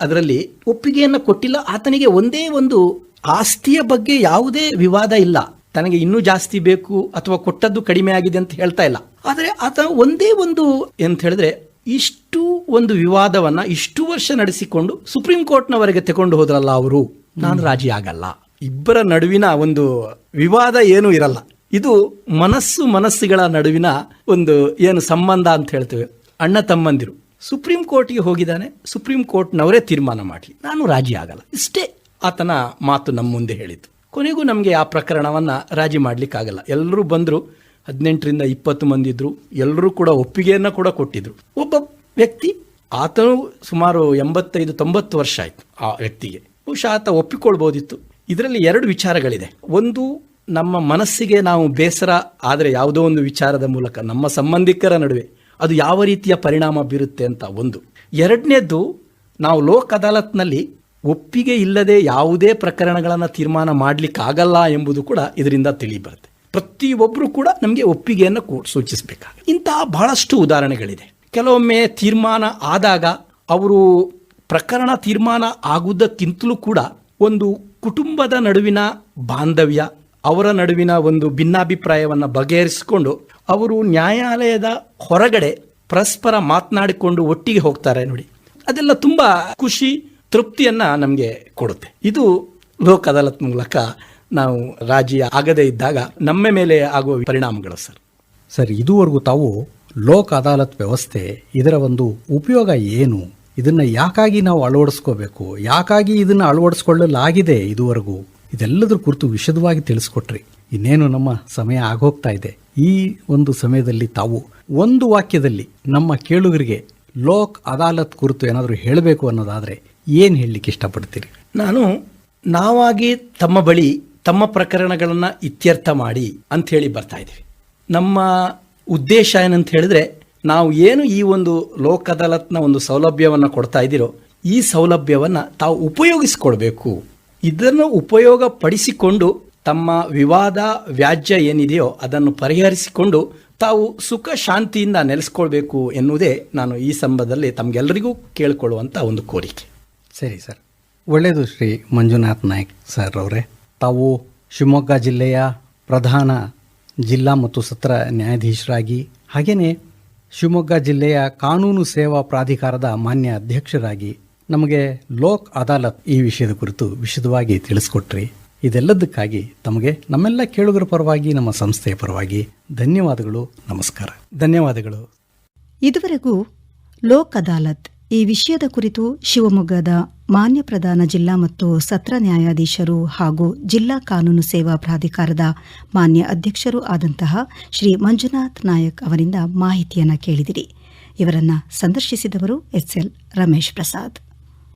S3: ಅದರಲ್ಲಿ ಒಪ್ಪಿಗೆಯನ್ನು ಕೊಟ್ಟಿಲ್ಲ. ಆತನಿಗೆ ಒಂದೇ ಒಂದು ಆಸ್ತಿಯ ಬಗ್ಗೆ ಯಾವುದೇ ವಿವಾದ ಇಲ್ಲ. ತನಗೆ ಇನ್ನೂ ಜಾಸ್ತಿ ಬೇಕು ಅಥವಾ ಕೊಟ್ಟದ್ದು ಕಡಿಮೆ ಆಗಿದೆ ಅಂತ ಹೇಳ್ತಾ ಇಲ್ಲ. ಆದರೆ ಆತ ಒಂದೇ ಒಂದು ಅಂತ ಹೇಳಿದ್ರೆ ಇಷ್ಟು ಒಂದು ವಿವಾದವನ್ನ ಇಷ್ಟು ವರ್ಷ ನಡೆಸಿಕೊಂಡು ಸುಪ್ರೀಂ ಕೋರ್ಟ್ನವರೆಗೆ ತಗೊಂಡು ಹೋದ್ರಲ್ಲ ಅವರು. ನಾನು ರಾಜಿ ಆಗಲ್ಲ. ಇಬ್ಬರ ನಡುವಿನ ಒಂದು ವಿವಾದ ಏನೂ ಇರಲ್ಲ. ಇದು ಮನಸ್ಸು ಮನಸ್ಸುಗಳ ನಡುವಿನ ಒಂದು ಏನು ಸಂಬಂಧ ಅಂತ ಹೇಳ್ತೇವೆ. ಅಣ್ಣ ತಮ್ಮಂದಿರು. ಸುಪ್ರೀಂ ಕೋರ್ಟ್ಗೆ ಹೋಗಿದ್ದಾನೆ, ಸುಪ್ರೀಂ ಕೋರ್ಟ್ನವರೇ ತೀರ್ಮಾನ ಮಾಡಲಿ. ನಾನು ರಾಜಿ ಆಗಲ್ಲ. ಇಷ್ಟೇ ಆತನ ಮಾತು ನಮ್ಮ ಮುಂದೆ ಹೇಳಿತು ಕೊನೆಗೂ ನಮಗೆ ಆ ಪ್ರಕರಣವನ್ನು ರಾಜಿ ಮಾಡಲಿಕ್ಕಾಗಲ್ಲ. ಎಲ್ಲರೂ ಬಂದರು, ಹದಿನೆಂಟರಿಂದ ಇಪ್ಪತ್ತು ಮಂದಿ ಇದ್ದರು ಎಲ್ಲರೂ ಕೂಡ ಒಪ್ಪಿಗೆಯನ್ನು ಕೂಡ ಕೊಟ್ಟಿದ್ರು. ಒಬ್ಬ ವ್ಯಕ್ತಿ, ಆತನು ಸುಮಾರು ಎಂಬತ್ತೈದು, ತೊಂಬತ್ತು ವರ್ಷ ಆಯ್ತು ಆ ವ್ಯಕ್ತಿಗೆ. ಬಹುಶಃ ಆತ ಒಪ್ಪಿಕೊಳ್ಬೋದಿತ್ತು. ಇದರಲ್ಲಿ ಎರಡು ವಿಚಾರಗಳಿದೆ. ಒಂದು, ನಮ್ಮ ಮನಸ್ಸಿಗೆ ನಾವು ಬೇಸರ, ಆದರೆ ಯಾವುದೋ ಒಂದು ವಿಚಾರದ ಮೂಲಕ ನಮ್ಮ ಸಂಬಂಧಿಕರ ನಡುವೆ ಅದು ಯಾವ ರೀತಿಯ ಪರಿಣಾಮ ಬೀರುತ್ತೆ ಅಂತ ಒಂದು. ಎರಡನೇದ್ದು, ನಾವು ಲೋಕ್ ಅದಾಲತ್ನಲ್ಲಿ ಒಪ್ಪಿಗೆ ಇಲ್ಲದೆ ಯಾವುದೇ ಪ್ರಕರಣಗಳನ್ನು ತೀರ್ಮಾನ ಮಾಡಲಿಕ್ಕೆ ಆಗಲ್ಲ ಎಂಬುದು ಕೂಡ ಇದರಿಂದ ತಿಳಿ ಬರುತ್ತೆ ಪ್ರತಿಯೊಬ್ಬರು ಕೂಡ ನಮಗೆ ಒಪ್ಪಿಗೆಯನ್ನು ಕೂ- ಸೂಚಿಸಬೇಕಾಗುತ್ತೆ. ಇಂತಹ ಬಹಳಷ್ಟು ಉದಾಹರಣೆಗಳಿದೆ. ಕೆಲವೊಮ್ಮೆ ತೀರ್ಮಾನ ಆದಾಗ ಅವರು ಪ್ರಕರಣ ತೀರ್ಮಾನ ಆಗುವುದಕ್ಕಿಂತಲೂ ಕೂಡ ಒಂದು ಕುಟುಂಬದ ನಡುವಿನ ಬಾಂಧವ್ಯ, ಅವರ ನಡುವಿನ ಒಂದು ಭಿನ್ನಾಭಿಪ್ರಾಯವನ್ನು ಬಗೆಹರಿಸಿಕೊಂಡು ಅವರು ನ್ಯಾಯಾಲಯದ ಹೊರಗಡೆ ಪರಸ್ಪರ ಮಾತನಾಡಿಕೊಂಡು ಒಟ್ಟಿಗೆ ಹೋಗ್ತಾರೆ ನೋಡಿ. ಅದೆಲ್ಲ ತುಂಬ ಖುಷಿ, ತೃಪ್ತಿಯನ್ನ ನಮಗೆ ಕೊಡುತ್ತೆ. ಇದು ಲೋಕ ಅದಾಲತ್ ಮೂಲಕ ನಾವು ರಾಜಿ ಆಗದೇ ಇದ್ದಾಗ ನಮ್ಮ ಮೇಲೆ ಆಗುವ ಪರಿಣಾಮಗಳು ಸರ್.
S2: ಸರ್, ಇದುವರೆಗೂ ತಾವು ಲೋಕ ಅದಾಲತ್ ವ್ಯವಸ್ಥೆ, ಇದರ ಒಂದು ಉಪಯೋಗ ಏನು? ಇದನ್ನ ಯಾಕಾಗಿ ನಾವು ಅಳವಡಿಸ್ಕೋಬೇಕು? ಯಾಕಾಗಿ ಇದನ್ನ ಅಳವಡಿಸ್ಕೊಳ್ಳಲಾಗಿದೆ ಇದುವರೆಗೂ? ಇದೆಲ್ಲದರ ಕುರಿತು ವಿಶದವಾಗಿ ತಿಳಿಸ್ಕೊಟ್ರಿ. ಇನ್ನೇನು ನಮ್ಮ ಸಮಯ ಆಗೋಗ್ತಾ ಇದೆ. ಈ ಒಂದು ಸಮಯದಲ್ಲಿ ತಾವು ಒಂದು ವಾಕ್ಯದಲ್ಲಿ ನಮ್ಮ ಕೇಳುಗರಿಗೆ ಲೋಕ್ ಅದಾಲತ್ ಕುರಿತು ಏನಾದರೂ ಹೇಳಬೇಕು ಅನ್ನೋದಾದರೆ ಏನು ಹೇಳಲಿಕ್ಕೆ ಇಷ್ಟಪಡ್ತೀರಿ?
S3: ನಾನು ನಾವಾಗಿ ತಮ್ಮ ಬಳಿ ತಮ್ಮ ಪ್ರಕರಣಗಳನ್ನು ಇತ್ಯರ್ಥ ಮಾಡಿ ಅಂಥೇಳಿ ಬರ್ತಾ ಇದ್ದೀವಿ. ನಮ್ಮ ಉದ್ದೇಶ ಏನಂತ ಹೇಳಿದ್ರೆ ನಾವು ಏನು ಈ ಒಂದು ಲೋಕ್ ಅದಾಲತ್ನ ಒಂದು ಸೌಲಭ್ಯವನ್ನು ಕೊಡ್ತಾ ಇದ್ದೀರೋ ಈ ಸೌಲಭ್ಯವನ್ನು ತಾವು ಉಪಯೋಗಿಸಿಕೊಳ್ಬೇಕು ಇದನ್ನು ಉಪಯೋಗ ಪಡಿಸಿಕೊಂಡು ತಮ್ಮ ವಿವಾದ ವ್ಯಾಜ್ಯ ಏನಿದೆಯೋ ಅದನ್ನು ಪರಿಹರಿಸಿಕೊಂಡು ತಾವು ಸುಖ ಶಾಂತಿಯಿಂದ ನೆಲೆಸ್ಕೊಳ್ಬೇಕು ಎನ್ನುವುದೇ ನಾನು ಈ ಸಂಬಂಧದಲ್ಲಿ ತಮಗೆಲ್ಲರಿಗೂ ಕೇಳಿಕೊಳ್ಳುವಂಥ ಒಂದು ಕೋರಿಕೆ.
S2: ಸರಿ ಸರ್. ಒಳ್ಳೆಯದು ಶ್ರೀ ಮಂಜುನಾಥ್ ನಾಯ್ಕ್ ಸರ್ ಅವರೇ. ತಾವು ಶಿವಮೊಗ್ಗ ಜಿಲ್ಲೆಯ ಪ್ರಧಾನ ಜಿಲ್ಲಾ ಮತ್ತು ಸತ್ರ ನ್ಯಾಯಾಧೀಶರಾಗಿ ಹಾಗೆಯೇ ಶಿವಮೊಗ್ಗ ಜಿಲ್ಲೆಯ ಕಾನೂನು ಸೇವಾ ಪ್ರಾಧಿಕಾರದ ಮಾನ್ಯ ಅಧ್ಯಕ್ಷರಾಗಿ ನಮಗೆ ಲೋಕ್ ಅದಾಲತ್ ಈ ವಿಷಯದ ಕುರಿತು ವಿಶದವಾಗಿ ತಿಳಿಸ್ಕೊಟ್ರಿ. ಇದೆಲ್ಲದಕ್ಕಾಗಿ ತಮಗೆ ನಮ್ಮೆಲ್ಲ ಕೇಳುಗರ ಪರವಾಗಿ, ನಮ್ಮ ಸಂಸ್ಥೆಯ ಪರವಾಗಿ ಧನ್ಯವಾದಗಳು, ನಮಸ್ಕಾರ.
S3: ಧನ್ಯವಾದಗಳು.
S1: ಇದುವರೆಗೂ ಲೋಕ್ ಅದಾಲತ್ ಈ ವಿಷಯದ ಕುರಿತು ಶಿವಮೊಗ್ಗದ ಮಾನ್ಯ ಪ್ರಧಾನ ಜಿಲ್ಲಾ ಮತ್ತು ಸತ್ರ ನ್ಯಾಯಾಧೀಶರು ಹಾಗೂ ಜಿಲ್ಲಾ ಕಾನೂನು ಸೇವಾ ಪ್ರಾಧಿಕಾರದ ಮಾನ್ಯ ಅಧ್ಯಕ್ಷರೂ ಆದಂತಹ ಶ್ರೀ ಮಂಜುನಾಥ್ ನಾಯಕ್ ಅವರಿಂದ ಮಾಹಿತಿಯನ್ನು ಕೇಳಿದಿರಿ. ಇವರನ್ನ ಸಂದರ್ಶಿಸಿದವರು ಎಸ್ಎಲ್ ರಮೇಶ್ ಪ್ರಸಾದ್.